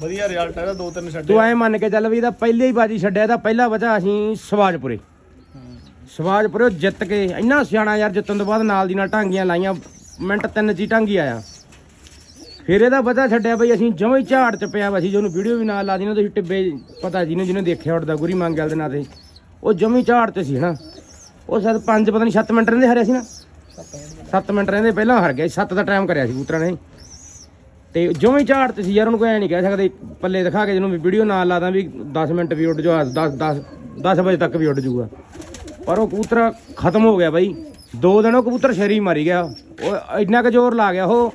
ਵਧੀਆ ਰਿਜ਼ਲਟ ਇਹਦਾ ਦੋ ਤਿੰਨ ਛੱਡੇ। ਤੂੰ ਐ ਮੰਨ ਕੇ ਚੱਲ ਵੀ ਇਹਦਾ ਪਹਿਲੇ ਹੀ ਬਾਜੀ ਛੱਡਿਆ ਇਹਦਾ ਪਹਿਲਾ ਵਜਾ ਅਸੀਂ ਸਵਾਜਪੁਰੇ। ਸਵਾਜਪੁਰੇ ਜਿੱਤ ਕੇ ਇੰਨਾ ਸਿਆਣਾ ਯਾਰ ਜਿੱਤਣ ਤੋਂ ਬਾਅਦ ਨਾਲ ਦੀ ਨਾਲ ਟਾਂਗੀਆਂ ਲਾਈਆਂ ਮਿੰਟ ਤਿੰਨ ਚ ਹੀ ਆਇਆ। ਫਿਰ ਇਹਦਾ ਵਜਾ ਛੱਡਿਆ ਬਈ, ਅਸੀਂ ਜਮਾਂ ਹੀ ਝਾੜ ਚ ਪਿਆ ਵਾ ਸੀ ਜਿਹਨੂੰ ਵੀਡੀਓ ਵੀ ਨਾਲ ਲਾ ਦੀ ਤੁਸੀਂ ਟਿੱਬੇ ਪਤਾ ਜਿਹਨੇ ਜਿਹਨੇ ਦੇਖਿਆ ਉੱਡਦਾ ਗੁਰੀ ਮੰਗਲ ਦੇ ਨਾਂ ਤੇ। ਉਹ ਜਮੀ ਝਾੜ ਤੇ ਸੀ ਹਨਾ। ਉਹ ਸ਼ਾਇਦ 5 ਪਤਾ ਨਹੀਂ 7 ਮਿੰਟ ਰਹਿੰਦੇ ਹਰਿਆ ਸੀ ਨਾ। 7 ਮਿੰਟ ਰਹਿੰਦੇ ਪਹਿਲਾਂ ਹਰ ਗਿਆ 7 ਦਾ ਟਾਈਮ ਕਰਿਆ ਸੀ ਕਬੂਤਰਾਂ ਨੇ। ਤੇ ਜਿਵੇਂ ਹੀ ਝਾੜ ਤੇ ਸੀ ਯਾਰ, ਉਹਨੂੰ ਕੋਈ ਐ ਨਹੀਂ ਕਹਿ ਸਕਦੇ, ਪੱਲੇ ਦਿਖਾ ਕੇ ਜਿਹਨੂੰ ਵੀ ਵੀਡੀਓ ਨਾਲ ਲਾਦਾ ਵੀ 10 ਮਿੰਟ ਵੀ ਉੱਡ ਜਾ 10 10 10 ਵਜੇ ਤੱਕ ਵੀ ਉੱਡ ਜਾਊਗਾ। ਪਰ ਉਹ ਕਬੂਤਰ ਖਤਮ ਹੋ ਗਿਆ ਬਾਈ। ਦੋ ਦਿਨ ਉਹ ਕਬੂਤਰ ਸ਼ਰੀ ਮਾਰੀ ਗਿਆ। ਉਹ ਇੰਨਾ ਕੁ ਜ਼ੋਰ ਲਾ ਗਿਆ ਉਹ।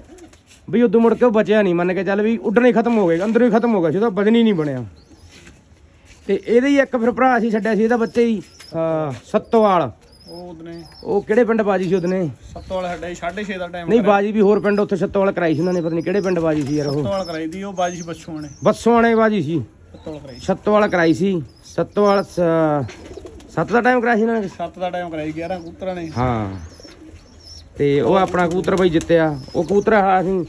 ਵੀ ਉਦੋਂ ਮੁੜ ਕੇ ਉਹ ਬਚਿਆ ਨਹੀਂ ਮੰਨ ਕੇ ਚੱਲ ਵੀ ਉੱਡਣੇ ਖਤਮ ਹੋ ਗਏ ਅੰਦਰੋਂ ਹੀ ਖਤਮ ਹੋ ਗਿਆ ਸੀ ਉਹਦਾ ਵਜਨ ਹੀ ਨਹੀਂ ਬਣਿਆ। ਤੇ ਇਹਦੇ ਹੀ ਇੱਕ ਫਿਰ ਭਰਾ ਸੀ ਛੱਡਿਆ ਸੀ ਇਹਦਾ ਬੱਚੇ ਹੀ ਸੱਤੋਵਾਲ। ਉਹ ਉਹਨੇ ਉਹ ਕਿਹੜੇ ਪਿੰਡ ਬਾਜੀ ਸੀ ਉਹਦਨੇ? ਸੱਤੋ ਵਾਲਾ ਸਾਡਾ 6:30 ਦਾ ਟਾਈਮ ਨਹੀਂ ਬਾਜੀ ਵੀ ਹੋਰ ਪਿੰਡ ਉੱਥੇ ਸੱਤੋਵਾਲ ਕਰਾਈ ਸੀ ਉਹਨਾਂ ਨੇ ਪਤਾ ਨਹੀਂ ਕਿਹੜੇ ਪਿੰਡ ਬਾਜੀ ਸੀ ਯਾਰ ਉਹ। ਸੱਤੋ ਵਾਲਾ ਕਰਾਈ ਦੀ ਉਹ ਬਾਜੀ ਸੀ ਬੱਚੋਂ ਨੇ ਬੱਸੋਂ ਬਾਜੀ ਸੀ। ਸੱਤੋ ਵਾਲਾ ਕਰਾਈ ਸੱਤੋਵਾਲ ਕਰਾਈ ਸੀ। ਸੱਤੋਵਾਲ ਸੱਤ ਦਾ ਟਾਈਮ ਕਰਾਇਆ ਸੀ ਇਹਨਾਂ ਨੇ। ਸੱਤ ਦਾ ਟਾਈਮ ਕਰਾਈ 11 ਕਬੂਤਰਾਂ ਨੇ। ਹਾਂ। ਤੇ ਉਹ ਆਪਣਾ ਕਬੂਤਰ ਬਾਈ ਜਿੱਤਿਆ। ਉਹ ਕਬੂਤਰ ਆ ਅਸੀਂ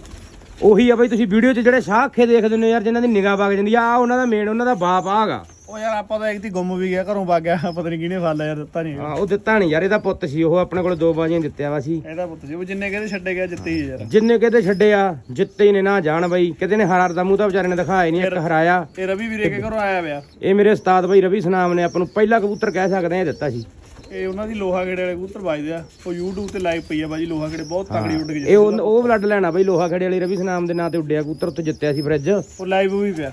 ਉਹੀ ਆ ਬਈ ਤੁਸੀਂ ਵੀਡੀਓ 'ਚ ਜਿਹੜੇ ਸ਼ਾਖੇ ਦੇਖਦੇ ਨੇ ਯਾਰ ਜਿਨ੍ਹਾਂ ਦੀ ਨਿਗਾਹ ਵਗ ਜਾਂਦੀ ਆ ਆਹ ਉਹਨਾਂ ਦਾ ਮੇਨ ਉਹਨਾਂ ਦਾ ਬਾਪ ਆਗਾ। ਉਹ ਯਾਰ ਆਪਾਂ ਤਾਂ ਇੱਕ ਦੀ ਗੁੰਮ ਵੀ ਗਿਆ ਘਰੋਂ ਵਗ ਗਿਆ ਪਤਾ ਨਹੀਂ ਕਿਹਨੇ ਫੜ ਲਿਆ ਯਾਰ ਦਿੱਤਾ ਨਹੀਂ ਹਾਂ ਉਹ ਦਿੱਤਾ ਨਹੀਂ ਯਾਰ ਇਹਦਾ ਪੁੱਤ ਸੀ ਉਹ ਆਪਣੇ ਕੋਲ ਦੋ ਬਾਜੀਆਂ ਜਿੱਤਿਆ ਵਾ ਸੀ। ਇਹਦਾ ਪੁੱਤ ਸੀ ਉਹ ਜਿੰਨੇ ਕਹਿੰਦੇ ਛੱਡੇ ਗਿਆ ਜਿੱਤੇ ਹੀ ਯਾਰ। ਜਿੰਨੇ ਕਿਤੇ ਛੱਡੇ ਆ ਜਿੱਤੇ ਹੀ ਨੇ ਨਾ ਜਾਣ ਬਈ। ਕਿਤੇ ਨੇ ਹਰਾਰ ਦਾ ਮੂੰਹ ਤਾਂ ਵਿਚਾਰੇ ਨੇ ਦਿਖਾਇਆ ਨਹੀਂ ਇੱਕ ਹਰਾਇਆ। ਇਹ ਰਵੀ ਵੀਰੇ ਕੇ ਘਰੋਂ ਆਇਆ ਪਿਆ। ਇਹ ਮੇਰੇ ਉਸਤਾਦ ਬਈ ਰਵੀ ਸਨਾਮ ਨੇ ਆਪਾਂ ਨੂੰ ਪਹਿਲਾ ਕਬੂਤਰ ਕਹਿ ਸਕਦੇ ਆ ਇਹ ਦਿੱਤਾ ਸੀ। ਇਹ ਉਹਨਾਂ ਦੀ ਲੋਹਾ ਗੇੜੇ ਵਾਲੇ ਕਬੂਤਰ ਵੱਜਦੇ ਆ। ਉਹ YouTube ਤੇ ਲਾਈਵ ਪਈ ਆ ਬਾਜੀ ਲੋਹਾ ਗੇੜੇ ਬਹੁਤ ਤਕੜੀ ਉੱਡ ਕੇ ਇਹ ਉਹ ਉਹ ਬਲੱਡ ਲੈਣਾ ਬਈ ਲੋਹਾ ਖੜੇ ਵਾਲੀ ਰਵੀ ਸਨਾਮ ਦੇ ਨਾਂ ਤੇ ਉੱਡਿਆ ਕਬੂਤਰ ਉੱਤੇ ਜਿੱਤਿਆ ਸੀ ਫਰਿੱਜ ਉਹ ਲਾਈਵ ਵੀ ਪਿਆ।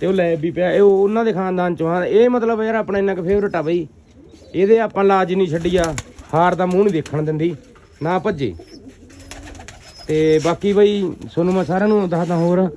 ਤੇ ਉਹ ਲੈ ਵੀ ਪਿਆ। ਇਹ ਉਹ ਉਹਨਾਂ ਦੇ ਖਾਨਦਾਨ ਚੋਂ ਆ। ਇਹ ਮਤਲਬ ਯਾਰ ਆਪਣਾ ਇੰਨਾ ਕੁ ਫੇਵਰਟ ਆ ਬਈ। ਇਹਦੇ ਆਪਾਂ ਲਾਜ ਨਹੀਂ ਛੱਡੀ ਆ। ਹਾਰ ਦਾ ਮੂੰਹ ਨਹੀਂ ਦੇਖਣ ਦਿੰਦੀ ਨਾ ਭੱਜੇ। ਤੇ ਬਾਕੀ ਬਈ ਤੁਹਾਨੂੰ ਮੈਂ ਸਾਰਿਆਂ ਨੂੰ ਦੱਸਦਾ ਹੋਰ।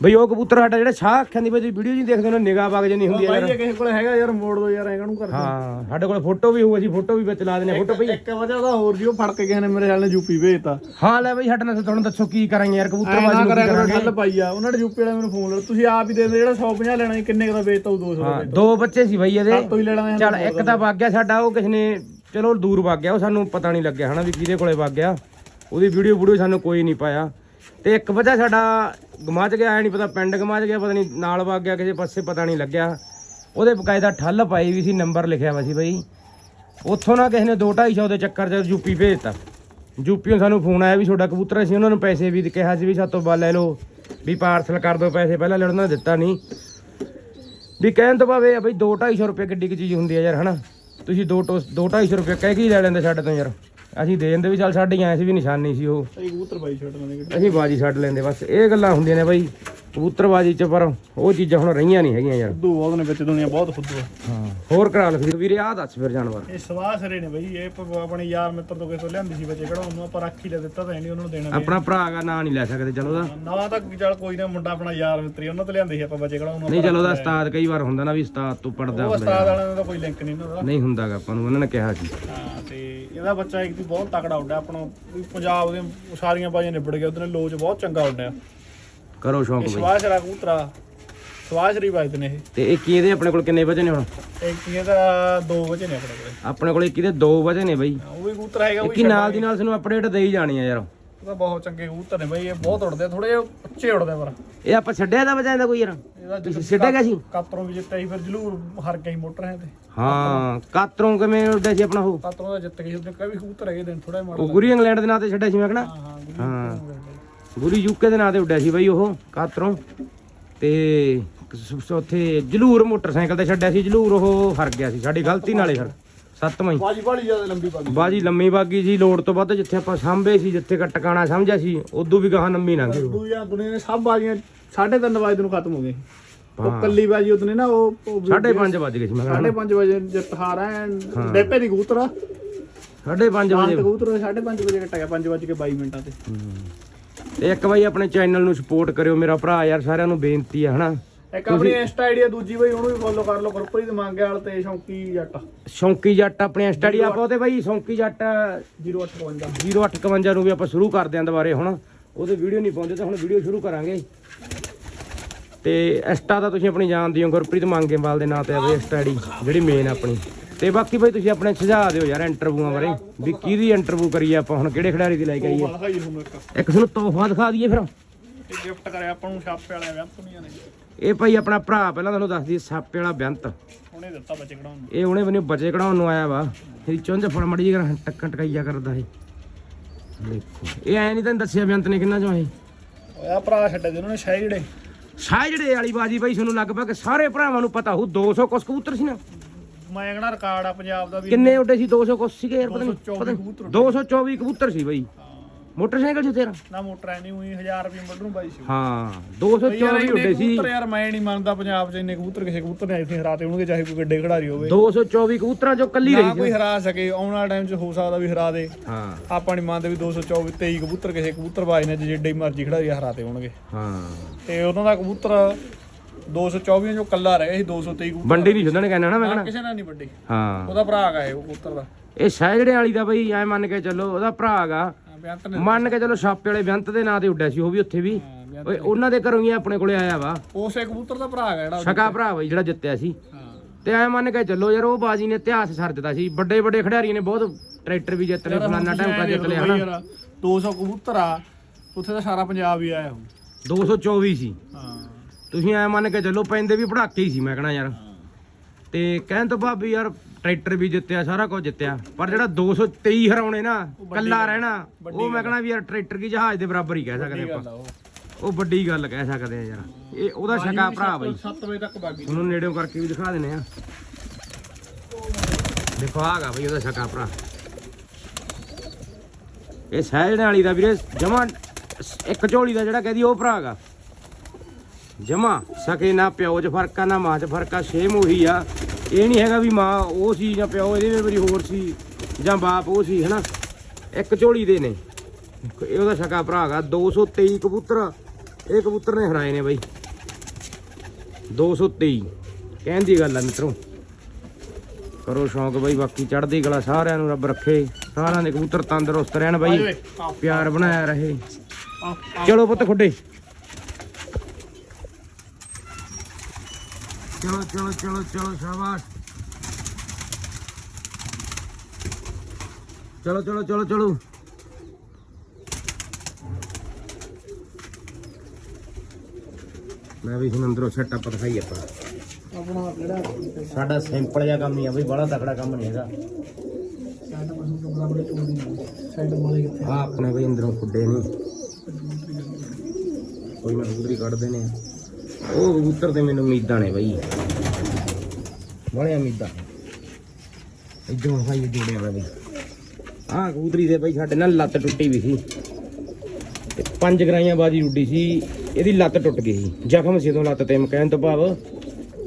ਬਈ ਉਹ ਕਬੂਤਰ ਸਾਡਾ ਜਿਹੜਾ ਸ਼ਾਹ ਅੱਖਾਂ ਦੀ ਬਈ ਵੀਡੀਓ ਜੀ ਦੇਖਦੇ ਹੋ ਨਿਗਾਹ ਵਗ ਜਾਂਦੀ ਹੁੰਦੀ ਬਾਈ ਯਾਰ ਕਿਸੇ ਕੋਲ ਹੈਗਾ ਯਾਰ ਮੋੜ ਦੋ ਯਾਰ ਐਂ ਨੂੰ ਕਰ ਹਾਂ ਸਾਡੇ ਕੋਲ ਫੋਟੋ ਵੀ ਹੋਊ ਅਸੀਂ ਫੋਟੋ ਵੀ ਵਿੱਚ ਲਾ ਦਿੰਦੇ ਫੋਟੋ ਬਈ ਇੱਕ ਵਜ੍ਹਾ ਦਾ ਹੋਰ ਜੀ ਉਹ ਫੜ ਕੇ ਕਿਸੇ ਨੇ ਮੇਰੇ ਹਾਲ ਨੇ ਯੂਪੀ ਭੇਜਤਾ। ਹਾਂ ਲੈ ਬਈ ਸਾਡੇ ਨਾਲ ਤੁਹਾਨੂੰ ਦੱਸੋ ਕੀ ਕਰਾਂਗੇ ਯਾਰ ਐਂ ਕਬੂਤਰਬਾਜ਼ੀ ਨਾ ਕਰਾਂਗੇ? ਠੱਲ ਪਾਈ ਆ। ਉਹਨਾਂ ਨੇ ਯੂਪੀ ਵਾਲੇ ਮੈਨੂੰ ਫੋਨ ਲਾ ਤੁਸੀਂ ਆਪ ਹੀ ਦੇ ਦਿੰਦੇ ਜਿਹੜਾ 150 ਲੈਣਾ ਕਿੰਨੇ ਦਾ ਵੇਚਤਾ ਉਹ 200 ਦਾ ਹਾਂ ਦੋ ਬੱਚੇ ਸੀ ਬਈ ਇਹਦੇ। ਹੀ ਚੱਲ ਇੱਕ ਤਾਂ ਵਗ ਗਿਆ ਸਾਡਾ ਉਹ ਕਿਸ ਨੇ ਚਲੋ ਦੂਰ ਵਗ ਗਿਆ ਉਹ ਸਾਨੂੰ ਪਤਾ ਨਹੀਂ ਲੱਗਿਆ ਹਨਾ ਵੀ ਕਿਹਦੇ ਕੋਲੇ ਵਗ ਗਿਆ। ਉਹਦੀ ਵੀਡੀਓ ਵੀਡੀਓ ਸਾਨੂੰ ਕੋਈ ਨਹੀਂ ਪਾਇਆ। ਤੇ ਇੱਕ ਬੱਚਾ ਸਾਡਾ ਗਮਾਚ ਗਿਆ ਐ ਨਹੀਂ ਪਤਾ ਪਿੰਡ ਗਮਾਚ ਗਿਆ, ਪਤਾ ਨਹੀਂ ਨਾਲ ਵਗ ਗਿਆ, ਕਿਸੇ ਪਾਸੇ ਪਤਾ ਨਹੀਂ ਲੱਗਿਆ। ਉਹਦੇ ਬਕਾਇਦਾ ਠੱਲ ਪਾਈ ਵੀ ਸੀ, ਨੰਬਰ ਲਿਖਿਆ ਵਾ ਸੀ ਬਈ। ਉੱਥੋਂ ਨਾ ਕਿਸੇ ਨੇ 2-250 ਦੇ ਚੱਕਰ 'ਚ ਯੂਪੀ ਭੇਜਤਾ। ਯੂਪੀਓਂ ਸਾਨੂੰ ਫੋਨ ਆਇਆ ਵੀ ਤੁਹਾਡਾ ਕਬੂਤਰ ਸੀ ਉਹਨਾਂ ਨੂੰ ਪੈਸੇ ਵੀ ਕਿਹਾ ਸੀ ਵੀ ਸਾਤੋਂ ਬਾ ਲੈ ਲਓ, ਵੀ ਪਾਰਸਲ ਕਰ ਦਿਓ, ਪੈਸੇ ਪਹਿਲਾਂ ਲੈ ਉਹਨਾਂ ਨੇ ਦਿੱਤਾ ਨਹੀਂ ਵੀ ਕਹਿਣ ਤੋਂ ਭਾਵੇਂ ਆ ਬਈ 2-250 ਰੁਪਏ ਕਿੱਡੀ ਕੁ ਚੀਜ਼ ਹੁੰਦੀ ਆ ਯਾਰ, ਹਨਾ? ਤੁਸੀਂ 2 2-250 ਰੁਪਏ ਕਹਿ ਕੇ ਹੀ ਲੈ ਲੈਂਦੇ ਸਾਡੇ ਤੋਂ ਯਾਰ। ਅਸੀਂ ਦੇ ਦਿੰਦੇ ਵੀ ਚੱਲ ਸਾਡੀ ਐਂ ਸੀ ਵੀ ਨਿਸ਼ਾਨੀ ਸੀ ਉਹ। ਕਬੂਤਰ ਬਾਈ ਨੇ ਅਸੀਂ ਬਾਜੀ ਛੱਡ ਲੈਂਦੇ ਬਸ ਇਹ ਗੱਲਾਂ ਹੁੰਦੀਆਂ ਨੇ ਬਾਈ। ਕਬੂਤਰਬਾਜੀ ਚ ਪਰ ਉਹ ਚੀਜ਼ਾਂ ਹੁਣ ਰਹੀਆਂ ਨਹੀਂ ਹੈਗੀਆਂ ਯਾਰ। ਫੁੱਦੂ ਬਹੁਤ ਨੇ ਵਿੱਚ ਦੁਨੀਆ ਬਹੁਤ ਫੁੱਦੂ ਆ। ਹਾਂ। ਹੋਰ ਕਰਾ ਲ ਫਿਰ ਵੀਰੇ ਆਹ ਦੱਸ ਫਿਰ ਜਾਨਵਰ। ਇਹ ਸਵਾਹ ਸਰੇ ਨੇ ਬਈ ਇਹ ਪ- ਆਪਣੇ ਯਾਰ ਮਿੱਤਰ ਤੋਂ ਕਿਸੇ ਤੋਂ ਲਿਆਂਦੀ ਸੀ ਬੱਚੇ ਕਿਹੜਾ ਉਹਨੂੰ ਆਪਾਂ ਰੱਖ ਹੀ ਲੈ ਦਿੱਤਾ ਤਾਂ ਹੈ ਨਹੀਂ ਉਹਨਾਂ ਨੂੰ ਦੇਣਾ। ਆਪਣਾ ਭਰਾ ਦਾ ਨਾਂ ਨਹੀਂ ਲੈ ਸਕਦੇ ਚਲੋ ਉਹਦਾ। ਨਵਾਂ ਤਾਂ ਚੱਲ ਕੋਈ ਨਾ ਮੁੰਡਾ ਆਪਣਾ ਯਾਰ ਮਿੱਤਰੀ ਉਹਨਾਂ ਤੋਂ ਲਿਆਂਦੇ ਸੀ ਆਪਾਂ ਬੱਚੇ ਕਿਹੜਾ ਉਹਨੂੰ ਨਹੀਂ ਚਲੋ ਉਹਦਾ ਉਸਤਾਦ ਕਈ ਵਾਰ ਹੁੰਦਾ ਨਾ ਵੀ ਉਸਤਾਦ ਤੋਂ ਪੜਦਾ ਉਹ ਹੁੰਦਾ ਉਸਤਾਦ ਵਾਲਿਆਂ ਦਾ ਕੋਈ ਲਿੰਕ ਨਹੀਂ ਉਹਨਾਂ ਦਾ ਨਹੀਂ ਹੁੰਦਾਗਾ ਆਪਾਂ ਨੂੰ ਉਹਨਾਂ ਨੇ ਕਿਹਾ ਸੀ। ਹਾਂ ਤੇ ਇਹਦਾ ਬੱਚਾ ਇੱਕ ਦੀ ਬਹੁਤ ਤਕੜਾ ਉੱਡਿਆ ਆਪਣਾ ਵੀ ਪੰਜਾਬ ਦੇ ਸਾਰੀਆਂ ਬਾਜੀਆਂ ਨਿਬੜ ਗਿਆ ਉਹਦੇ ਲੋਚ ਬਹੁਤ ਚੰਗਾ ਉੱਡਿਆ ਕਰੋ ਸ਼ੌਂਕ ਇਹ ਬਈ। ਸਵਾਹ ਸਰਾ ਕਬੂਤਰਾ ਸਵਾਹ ਸਰੀ ਵੱਜਦੇ ਨੇ ਇਹ। ਤੇ ਇਹ ਕੀ ਇਹਦੇ ਆਪਣੇ ਕੋਲ ਕਿੰਨੇ ਵਜੇ ਨੇ ਹੁਣ? ਇੱਕ ਕੀ ਦਾ ਦੋ ਵਜੇ ਨੇ ਆਪਣੇ ਕੋਲੇ। ਆਪਣੇ ਕੋਲ ਕਿਹਦੇ 2 ਵਜੇ ਨੇ ਬਈ। ਹਾਂ, ਉਹ ਵੀ ਕਬੂਤਰ ਹੈਗਾ ਉਹ ਇੱਕ ਵੀ ਹੀ ਨਾਲ ਦੀ ਨਾਲ ਤੁਹਾਨੂੰ ਅਪਡੇਟ ਦੇਈ ਜਾਣੀ ਆ ਯਾਰ। ਉਹ ਤਾਂ ਬਹੁਤ ਚੰਗੇ ਕਬੂਤਰ ਨੇ ਬਈ ਇਹ ਬਹੁਤ ਉੱਡਦੇ ਥੋੜੇ ਜਿਹਾ ਉੱਚੇ ਉੱਡਦੇ ਪਰ। ਇਹ ਆਪਾਂ ਛੱਡਿਆ ਦਾ ਵਜਾ ਇਹਦਾ ਕੋਈ ਯਾਰ? ਇਹਦਾ ਤੁਸੀਂ ਸੀ? ਕਾਤਰੋਂ ਵੀ ਜਿੱਤਿਆ ਸੀ ਫਿਰ ਜਲੂਰ ਹਰ ਗਈ ਮੋਟਰ ਹੈ ਤੇ। ਹਾਂ ਕਾਤਰੋਂ ਕਿਵੇਂ ਉੱਡਿਆ ਸੀ ਆਪਣਾ ਉਹ? ਕਾਤਰੋਂ ਦਾ ਜਿੱਤ ਗਈ ਉਹਦੇ ਕਈ ਕਬੂਤਰ ਹੈਗੇ ਦਿਨ ਥੋੜਾ ਮਾੜਾ ਉਹ ਗੁਰੀ ਇੰਗਲੈਂਡ ਦੇ ਨਾਂ ਤੇ ਛੱਡਿਆ ਸੀ ਮੈਂ ਕਹਣਾ ਹਾਂ ਹਾਂ ਗੁਰੂ ਹਾਂ। ਗੁਰੀ ਯੂਕੇ ਦੇ ਨਾਂ ਤੇ ਉੱਡਿਆ ਸੀ ਬਈ ਉਹ ਕਾਤਰੋਂ। ਤੇ ਉੱਥੇ ਜਲੂਰ ਮੋਟਰਸਾਈਕਲ ਤੇ ਛੱਡਿਆ ਸੀ ਜਲੂਰ ਉਹ ਹਰ ਗਿਆ ਸੀ ਸਾਡੀ ਗਲਤੀ ਨਾਲੇ ਫਿਰ। ਸੱਤਵਾਂ ਹੀ ਬਾਜੀ ਬਾਲੀ ਜ਼ਿਆਦਾ ਲੰਬੀ ਬਾਜੀ ਬਾਜੀ ਲੰਮੀ ਬਾਗੀ ਸੀ ਲੋੜ ਤੋਂ ਵੱਧ ਜਿੱਥੇ ਆਪਾਂ ਸਾਂਭੇ ਸੀ ਜਿੱਥੇ ਟਿਕਾਣਾ ਸਮਝਿਆ ਸੀ ਉਦੋਂ ਵੀ ਗਾਹਾਂ ਲੰਮੀ ਲੰਘ ਗਈ। ਦੁਨੀਆ ਦੁਨੀਆ ਨੇ ਸਭ ਬਾਜੀਆਂ 3:30 ਵਜੇ ਨੂੰ ਖਤਮ ਹੋ ਗਏ। ਉਹ। ਕੱਲੀ ਬਾਜੀ ਉਤਨੇ ਨਾ ਉਹ ਉਹ ਸਾਢੇ ਪੰਜ ਵੱਜ ਗਏ ਸੀ ਮੈਂ ਸਾਢੇ ਕਹਿੰਦਾ ਪੰਜ ਵਜੇ ਜਿੱਤ ਹਾਰ ਹੈ। ਡੇਪੇ ਦੀ ਕਬੂਤਰ ਸਾਢੇ ਪੰਜ ਸ਼ਾਂਤ ਵਜੇ। ਕਬੂਤਰ 5:30 ਵਜੇ ਕੱਟਿਆ 5 ਵਜੇ ਕੇ 22 ਮਿੰਟਾਂ ਤੇ। ਤੇ ਇੱਕ ਵਾਰੀ ਆਪਣੇ ਚੈਨਲ ਨੂੰ ਸਪੋਰਟ ਕਰਿਓ ਮੇਰਾ ਭਰਾ ਯਾਰ ਸਾਰਿਆਂ ਨੂੰ ਬੇਨਤੀ ਹੈ ਹਨਾ? ਇੱਕ ਆਪਣੀ ਇੰਸਟਾ ਆਈਡੀ ਦੂਜੀ ਬਈ ਉਹਨੂੰ ਵੀ ਫੋਲੋ ਕਰ ਲਓ ਗੁਰਪ੍ਰੀਤ ਮੰਗੇ ਵਾਲ ਤੇ ਸ਼ੌਂਕੀ ਜੱਟ। ਸ਼ੌਂਕੀ ਜੱਟ ਆਪਣੇ ਸਟੱਡੀ ਆਪਾਂ ਉਹਦੇ ਬਾਈ ਸ਼ੌਂਕੀ ਜੱਟ 0852 0851 ਨੂੰ ਵੀ ਆਪਾਂ ਸ਼ੁਰੂ ਕਰਦੇ ਆਂ ਦੁਬਾਰੇ ਹੁਣ ਉਹਦੇ ਵੀਡੀਓ ਨਹੀਂ ਪਾਉਂਦੇ ਤਾਂ ਹੁਣ ਵੀਡੀਓ ਸ਼ੁਰੂ ਕਰਾਂਗੇ। ਤੇ ਇੰਸਟਾ ਦਾ ਤੁਸੀਂ ਆਪਣੀ ਜਾਣਦੇ ਹੋ ਗੁਰਪ੍ਰੀਤ ਮੰਗੇਵਾਲ ਦੇ ਨਾਂ ਤੇ ਆ ਬਈ ਇੰਸਟਾ ਆਈਡੀ ਜਿਹੜੀ ਮੇਨ ਆਪਣੀ। ਤੇ ਬਾਕੀ ਬਈ ਤੁਸੀਂ ਆਪਣੇ ਸੁਝਾਅ ਦਿਓ ਯਾਰ ਇੰਟਰਵਿਊਆਂ ਬਾਰੇ ਵੀ ਕਿਹਦੀ ਇੰਟਰਵਿਊ ਕਰੀਏ ਆਪਾਂ ਹੁਣ ਕਿਹੜੇ ਖਿਡਾਰੀ ਦੀ ਲੈ ਕੇ ਆਈਏ ਇੱਕ ਤੁਹਾਨੂੰ ਤੋਹਫਾ ਦਿਖਾ ਦਈਏ ਫਿਰ। ਗਿਫਟ ਕਰਿਆ ਆਪਾਂ ਨੂੰ ਛਾਪੇ ਵਾਲਿਆਂ ਦੁਨੀਆ ਨੇ ਇਹ ਭਾਈ ਆਪਣਾ ਭਰਾ ਪਹਿਲਾਂ ਤੁਹਾਨੂੰ ਦੱਸ ਦਈਏ ਸਾਪੇ ਵਾਲਾ ਬੇਅੰਤ। ਉਹਨੇ ਦਿੱਤਾ ਬੱਚੇ ਕਢਾਉਣ ਨੂੰ। ਇਹ ਉਹਨੇ ਮੈਨੂੰ ਬਚੇ ਕਢਾਉਣ ਨੂੰ ਆਇਆ ਵਾ। ਇਹਦੀ ਚੁੰਝ ਫੜ ਮੜੀ ਜੀ ਕਰ ਟੱਕਣ ਟਕਾਈਆ ਕਰਦਾ ਇਹ। ਦੇਖੋ ਇਹ ਐ ਨਹੀਂ ਤੈਨੂੰ ਦੱਸਿਆ ਬੇਅੰਤ ਨੇ ਕਿੰਨਾ ਚੋਂ ਇਹ? ਆ ਭਰਾ ਛੱਡੇ ਦੇ ਉਹਨਾਂ ਨੇ ਜਿਹੜੇ ਸਾਜੜੇ ਵਾਲੀ ਬਾਜੀ ਬਾਈ ਤੁਹਾਨੂੰ ਲਗਭਗ ਸਾਰੇ ਭਰਾਵਾਂ ਨੂੰ ਪਤਾ ਹੋਊ 200 ਕੁਸ ਕਬੂਤਰ ਸੀ ਨਾ। ਮੈਂ ਕਹਿੰਦਾ ਰਿਕਾਰਡ ਆ ਪੰਜਾਬ ਦਾ ਵੀ। ਕਿੰਨੇ ਉੱਡੇ ਸੀ? 200 ਕੁਸ ਸੀਗੇ ਯਾਰ ਪਤਾ ਨਹੀਂ 224 ਪਤਾ ਕਬੂਤਰ ਨਹੀਂ 224 ਕਬੂਤਰ ਸੀ ਬਾਈ। ਮੋਟਰਸਾਈਕਲ ਸੀ ਤੇਰਾ? ਨਾ ਮੋਟਰ ਐ ਨਹੀਂ ਹੋਈ 1000 ਰੁਪਏ ਮੱਡੂ ਨੂੰ ਬਾਈ ਸੀ। ਹਾਂ ਬਈ ਯਾਰ 224 ਇੰਨੇ ਉੱਡੇ ਸੀ। ਕਬੂਤਰ ਯਾਰ ਮੈਂ ਨਹੀਂ ਮੰਨਦਾ ਪੰਜਾਬ 'ਚ ਇੰਨੇ ਕਬੂਤਰ ਕਿਸੇ ਕਬੂਤਰ ਨੇ ਇੱਥੇ ਹਰਾਤੇ ਹੋਣਗੇ ਚਾਹੇ ਕੋਈ ਗੱਡੇ ਖਿਡਾਰੀ ਹੋਵੇ। 224 ਕਬੂਤਰਾਂ ਚੋਂ ਕੱਲੀ ਨਾ ਰਹੀ ਕੋਈ ਸੀ ਹਰਾ ਸਕੇ ਆਉਣ ਵਾਲੇ ਟਾਈਮ 'ਚ ਹੋ ਸਕਦਾ ਵੀ ਹਰਾ ਦੇ। ਹਾਂ। ਆਪਾਂ ਨਹੀਂ ਮੰਨਦੇ ਵੀ 224 23 ਕਬੂਤਰ ਕਿਸੇ ਕਬੂਤਰ ਬਾਜ ਨੇ ਜਿੱਡੇ ਮਰਜ਼ੀ ਖਿਡਾਰੀ ਹਰਾਤੇ ਹੋਣਗੇ। ਹਾਂ। ਤੇ ਉਹਨਾਂ ਦਾ ਕਬੂਤਰ 224 ਚੋਂ ਕੱਲਾ ਰਹਿ ਗਿਆ ਸੀ 223 ਕਬੂਤਰ। ਬੰਡੀ ਨਹੀਂ ਛੱਡਣ ਕਹਿਣਾ ਨਾ ਮੈਂ ਨਾ ਕਹਿਣਾ। ਕਿਸੇ ਨਾਲ ਨਹੀਂ ਵੱਡੀ। ਹਾਂ। ਉਹਦਾ ਭਰਾ ਹੈਗਾ ਇਹ ਉਹ ਕਬੂਤਰ ਦਾ। ਇਹ ਸਾਜੜੇ ਵਾਲੀ ਦਾ ਬਈ ਐ ਮੰਨ ਕੇ ਚੱਲੋ ਉਹਦਾ ਭਰਾ ਹੈਗਾ। ਬੇਅੰਤ ਨੇ ਮੰਨ ਕੇ ਚੱਲੋ ਛਾਪੇ ਵਾਲੇ ਬੇਅੰਤ ਦੇ ਨਾਂ ਤੇ ਉੱਡਿਆ ਸੀ ਉਹ ਵੀ ਉੱਥੇ ਵੀ। ਹਾਂ, ਬੇਅੰਤ- ਓਏ ਉਹਨਾਂ ਦੇ ਘਰੋਂ ਹੀ ਆਪਣੇ ਕੋਲੇ ਆਇਆ ਵਾ। ਉਸੇ ਕਬੂਤਰ ਦਾ ਭਰਾ ਹੈਗਾ ਜਿਹੜਾ। ਸਕਾ ਭਰਾ ਬਈ ਜਿਹੜਾ ਜਿੱਤਿਆ ਸੀ। ਹਾਂ। ਤੇ ਐ ਮੰਨ ਕੇ ਚੱਲੋ ਯਾਰ ਉਹ ਬਾਜੀ ਨੇ ਇਤਿਹਾਸ ਸਰ ਦਿੱਤਾ ਸੀ। ਵੱਡੇ ਵੱਡੇ ਖਿਡਾਰੀਆਂ ਨੇ ਬਹੁਤ ਟਰੈਕਟਰ ਵੀ ਜਿੱਤ ਲਏ ਫਲਾਨਾ ਟਾਈਮ ਜਿੱਤ ਲਿਆ ਹਨਾ। ਯਾਰ 200 ਕਬੂਤਰ ਆ ਉੱਥੇ ਤਾਂ ਸਾਰਾ ਪੰਜਾਬ ਹੀ ਆਇਆ ਹੋ 224 ਸੀ ਹਾਂ। ਤੁਸੀਂ ਐ ਮੰਨ ਕੇ ਚੱਲੋ ਪੈਂਦੇ ਵੀ ਪੜਾਕੇ ਹੀ ਸੀ ਮੈਂ ਕਹਣਾ ਯਾਰ। ਤੇ ਕਹਿਣ ਤੋਂ ਬਾਅਦ ਵੀ ਯਾਰ ਟਰੈਕਟਰ ਵੀ ਜਿੱਤਿਆ ਸਾਰਾ ਕੁਝ ਜਿੱਤਿਆ। ਪਰ ਜਿਹੜਾ 223 ਹਰਾਉਣੇ ਨਾ ਕੱਲਾ ਰਹਿਣਾ ਉਹ ਮੈਂ ਕਹਣਾ ਵੀ ਯਾਰ ਟਰੈਕਟਰ ਕੀ ਜਹਾਜ਼ ਦੇ ਬਰਾਬਰ ਹੀ ਕਹਿ ਸਕਦੇ ਆਪਾਂ। ਉਹ। ਵੱਡੀ ਗੱਲ ਕਹਿ ਸਕਦੇ ਆ ਯਾਰ। ਇਹ ਉਹਦਾ ਸਕਾ ਭਰਾ ਬਈ। 7 ਵਜੇ ਤੱਕ ਬਾਗੀ। ਉਹਨੂੰ ਨੇੜਿਓਂ ਕਰਕੇ ਵੀ ਦਿਖਾ ਦਿੰਨੇ ਆ। ਦੇਖੋ ਆਗਾ ਬਈ ਉਹਦਾ ਸਕਾ ਭਰਾ। ਇਹ ਸਹਿਜਣ ਵਾਲੀ ਦਾ ਵੀਰੇ ਜਮਾ ਇੱਕ ਝੋਲੀ ਦਾ ਜਿਹੜਾ ਕਹਦੀ ਉਹ ਭਰਾ ਹੈਗਾ ਜਮਾ ਸਕੇ ਨਾ ਪਿਓ 'ਚ ਫ਼ਰਕ ਆ ਨਾ ਮਾਂ 'ਚ ਫ਼ਰਕ ਆ ਸੇਮ ਉਹੀ ਆ। ਇਹ ਨਹੀਂ ਹੈਗਾ ਵੀ ਮਾਂ ਉਹ ਸੀ ਜਾਂ ਪਿਓ ਇਹਦੇ ਵਿੱਚ ਹੋਰ ਸੀ ਜਾਂ ਬਾਪ ਉਹ ਸੀ ਹਨਾ? ਇੱਕ ਝੋਲੀ ਦੇ ਨੇ। ਇਹ ਉਹਦਾ ਸਕਾ ਭਰਾ ਹੈਗਾ 223 ਕਬੂਤਰ। ਇਹ ਕਬੂਤਰ ਨੇ ਹਰਾਏ ਨੇ ਬਈ। 223 ਕਹਿਣ ਦੀ ਗੱਲ ਆ ਮਿੱਤਰੋ। ਕਰੋ ਸ਼ੌਂਕ ਬਈ ਬਾਕੀ ਚੜ੍ਹਦੀ ਕਲਾ ਸਾਰਿਆਂ ਨੂੰ ਰੱਬ ਰੱਖੇ। ਸਾਰਿਆਂ ਦੇ ਕਬੂਤਰ ਤੰਦਰੁਸਤ ਰਹਿਣ ਬਈ। ਪਿਆਰ ਬਣਾਇਆ ਰਹੇ। ਚਲੋ ਪੁੱਤ ਖੁੱਡੇ। ਚਲੋ ਚਲੋ ਚਲੋ ਚਲੋ ਸ਼ਾਬਾਸ਼ ਚਲੋ ਚਲੋ ਚਲੋ ਚਲੋ ਮੈਂ ਵੀ ਹੁਣ ਅੰਦਰੋਂ ਸੈਟਅਪ ਦਿਖਾਈ ਆਪਾਂ ਆਪਣਾ ਕਿਹੜਾ ਸਾਡਾ ਸਿੰਪਲ ਜਿਹਾ ਕੰਮ ਹੀ ਆ ਬਈ ਬੜਾ ਤਕੜਾ ਕੰਮ ਨਹੀਂ ਹੈਗਾ ਸਾਡਾ ਪਸੰਦ ਤੋਂ ਬਰਾਬਰ ਚੋੜੀ ਸਾਈਡ ਵਾਲੇ ਕਿੱਥੇ ਆ ਆਪਣੇ ਬਈ ਅੰਦਰੋਂ ਖੁੱਡੇ ਨੇ ਕੋਈ ਮੈਂ ਕਬੂਤਰੀ ਕੱਢਦੇ ਨੇ ਉਹ ਕਬੂਤਰ ਤੇ ਮੈਨੂੰ ਉਮੀਦਾਂ ਨੇ ਬਈ। ਬੜੀਆਂ ਉਮੀਦਾਂ। ਇਦੋਂ ਭਾਈ ਜੋੜੇ ਵਾਲਾ ਬਈ। ਆਹ ਕਬੂਤਰੀ ਦੇ ਬਈ ਸਾਡੇ ਨਾਲ ਲੱਤ ਟੁੱਟੀ ਵੀ ਸੀ। ਤੇ ਪੰਜ ਗਰਾਈਆਂ ਬਾਜੀ ਉੱਡੀ ਸੀ ਇਹਦੀ ਲੱਤ ਟੁੱਟ ਗਈ ਸੀ। ਜ਼ਖਮ ਸੀ ਉਦੋਂ ਲੱਤ ਤੇ ਮੈਂ ਕਹਿਣ ਤੋਂ ਭਾਵ।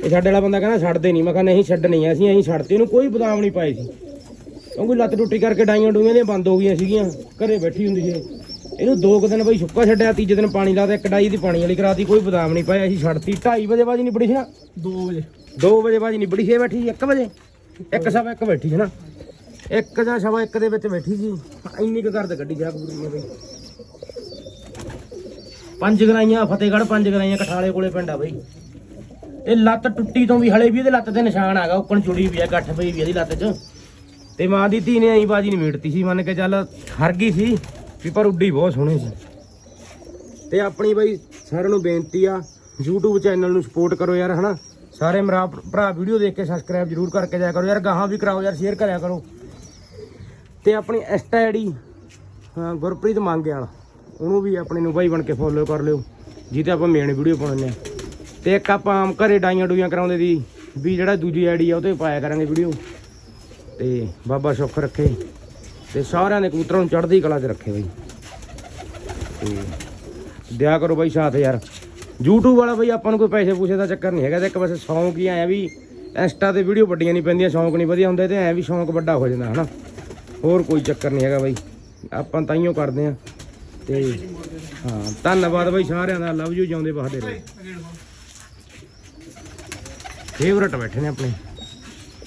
ਇਹ ਸਾਡੇ ਵਾਲਾ ਬੰਦਾ ਕਹਿੰਦਾ ਛੱਡਦੇ ਨਹੀਂ ਮੈਂ ਕਿਹਾ ਨਹੀਂ ਛੱਡਣੀ ਆ, ਅਸੀਂ ਅਸੀਂ ਛੱਡਤੇ ਇਹਨੂੰ ਕੋਈ ਬਦਾਮ ਨਹੀਂ ਪਾਏ ਸੀ। ਕਿਉਂਕਿ ਲੱਤ ਟੁੱਟੀ ਕਰਕੇ ਡਾਈਆਂ ਡੂਈਆਂ ਦੀਆਂ ਬੰਦ ਹੋ ਗਈਆਂ ਸੀਗੀਆਂ। ਘਰੇ ਬੈਠੀ ਹੁੰਦੀ ਸੀ ਇਹਨੂੰ ਦੋ ਕੁ ਦਿਨ ਬਈ ਸੁੱਕਾ ਛੱਡਿਆ ਤੀਜੇ ਦਿਨ ਪਾਣੀ ਲਾਦਾ ਇੱਕ ਡਾਈ ਦੀ ਪਾਣੀ ਵਾਲੀ ਕਰਾਤੀ ਕੋਈ ਬਦਾਮ ਨਹੀਂ ਪਾਇਆ ਅਸੀਂ ਛੱਡਤੀ। 2:30 ਵਜੇ ਬਾਜੀ ਨਹੀਂ ਬੜੀ ਸੀ ਨਾ? 2 ਵਜੇ। 2 ਵਜੇ ਬਾਜੀ ਨਹੀਂ ਬੜੀ ਸੀ ਬੈਠੀ 1 ਵਜੇ। ਇੱਕ ਸਵਾ ਇੱਕ ਬੈਠੀ ਸੀ ਨਾ। ਇੱਕ ਜਾਂ ਸਵਾ ਇੱਕ ਦੇ ਵਿੱਚ ਬੈਠੀ ਸੀ। ਇੰਨੀ ਕੁ ਕਰਦ ਗੱਡੀ ਜਾ ਪੂਰੀ ਬਈ। ਪੰਜ ਗਰਾਈਆਂ ਫਤਿਹਗੜ੍ਹ ਪੰਜ ਗਰਾਈਆਂ ਕਠਾਲੇ ਕੋਲੇ ਪਿੰਡ ਆ ਬਈ। ਇਹ ਲੱਤ ਟੁੱਟੀ ਤੋਂ ਵੀ ਹਲੇ ਵੀ ਇਹਦੇ ਲੱਤ ਤੇ ਨਿਸ਼ਾਨ ਹੈਗਾ ਉੱਕਣ ਜੁੜੀ ਵੀ ਆ ਗੱਠ ਪਈ ਵੀ ਇਹਦੀ ਲੱਤ 'ਚ। ਤੇ ਮਾਂ ਦੀ ਧੀ ਨੇ ਐਂ ਬਾਜੀ ਨਹੀਂ ਮੇੜਤੀ ਸੀ ਮੰਨ ਕੇ ਚੱਲ ਹਰ ਗਈ ਸੀ। ਵੀ ਪਰ ਉੱਡੀ ਬਹੁਤ ਸੋਹਣੀ ਸੀ। ਤੇ ਆਪਣੀ ਬਾਈ ਸਾਰਿਆਂ ਨੂੰ ਬੇਨਤੀ ਆ, YouTube ਚੈਨਲ ਨੂੰ ਸਪੋਰਟ ਕਰੋ ਯਾਰ, ਹਨਾ? ਸਾਰੇ ਮੇਰਾ ਭਰਾ ਵੀਡੀਓ ਦੇਖ ਕੇ ਸਬਸਕ੍ਰਾਈਬ ਜਰੂਰ ਕਰਕੇ ਜਾਇਆ ਕਰੋ। ਯਾਰ ਗਾਹਾਂ ਵੀ ਕਰਾਓ, ਯਾਰ ਸ਼ੇਅਰ ਕਰਿਆ ਕਰੋ। ਤੇ ਆਪਣੀ ਇੰਸਟਾ ਆਈਡੀ ਹਾਂ ਗੁਰਪ੍ਰੀਤ ਮੰਗੇ ਵਾਲਾ, ਉਹਨੂੰ ਵੀ ਆਪਣੇ ਨੂੰ ਬਾਈ ਬਣ ਕੇ ਫੋਲੋ ਕਰ ਲਿਓ, ਜਿਹਦੇ ਆਪਾਂ ਮੇਨ ਵੀਡੀਓ ਪਾਉਂਦੇ ਆ ਤੇ ਇੱਕ ਆਪਾਂ ਆਮ ਘਰੇ ਡਾਈਆਂ ਡੂਈਆਂ ਕਰਾਉਂਦੇ ਦੀ ਵੀ ਜਿਹੜਾ ਦੂਜੀ ਆਈਡੀ ਆ ਉਹ ਤੇ ਪਾਇਆ ਕਰਾਂਗੇ ਵੀਡੀਓ ਤੇ ਬਾਬਾ ਸੁੱਖ ਰੱਖੇ। ਤੇ ਸਾਰਿਆਂ ਨੇ ਕਬੂਤਰਾਂ ਨੂੰ ਚੜ੍ਹਦੀ ਕਲਾ 'ਚ ਰੱਖੇ ਬਈ। ਤੇ ਦਿਆ ਕਰੋ ਬਈ ਸਾਥ ਯਾਰ। YouTube ਵਾਲਾ ਬਈ ਆਪਾਂ ਨੂੰ ਕੋਈ ਪੈਸੇ ਪੂਸੇ ਦਾ ਚੱਕਰ ਨਹੀਂ ਹੈਗਾ, ਤੇ ਇੱਕ ਵੈਸੇ ਸ਼ੌਂਕ ਹੀ ਆਇਆ ਵੀ ਇੰਸਟਾ ਤੇ ਵੀਡੀਓ ਵੱਡੀਆਂ ਨਹੀਂ ਪੈਂਦੀਆਂ, ਸ਼ੌਂਕ ਨਹੀਂ ਵਧੀਆ ਹੁੰਦੇ, ਤੇ ਐ ਵੀ ਸ਼ੌਂਕ ਵੱਡਾ ਹੋ ਜਾਂਦਾ, ਹਨਾ? ਹੋਰ ਕੋਈ ਚੱਕਰ ਨਹੀਂ ਹੈਗਾ ਬਈ। ਆਪਾਂ ਤਾਈਓ ਕਰਦੇ ਆ। ਤੇ ਹਾਂ, ਧੰਨਵਾਦ ਬਈ ਸਾਰਿਆਂ ਦਾ। ਲਵ ਯੂ ਜਿਉਂਦੇ ਵਸਦੇ ਰਹੋ ਫੇਵਰਟ ਬੈਠੇ ਨੇ ਆਪਣੇ।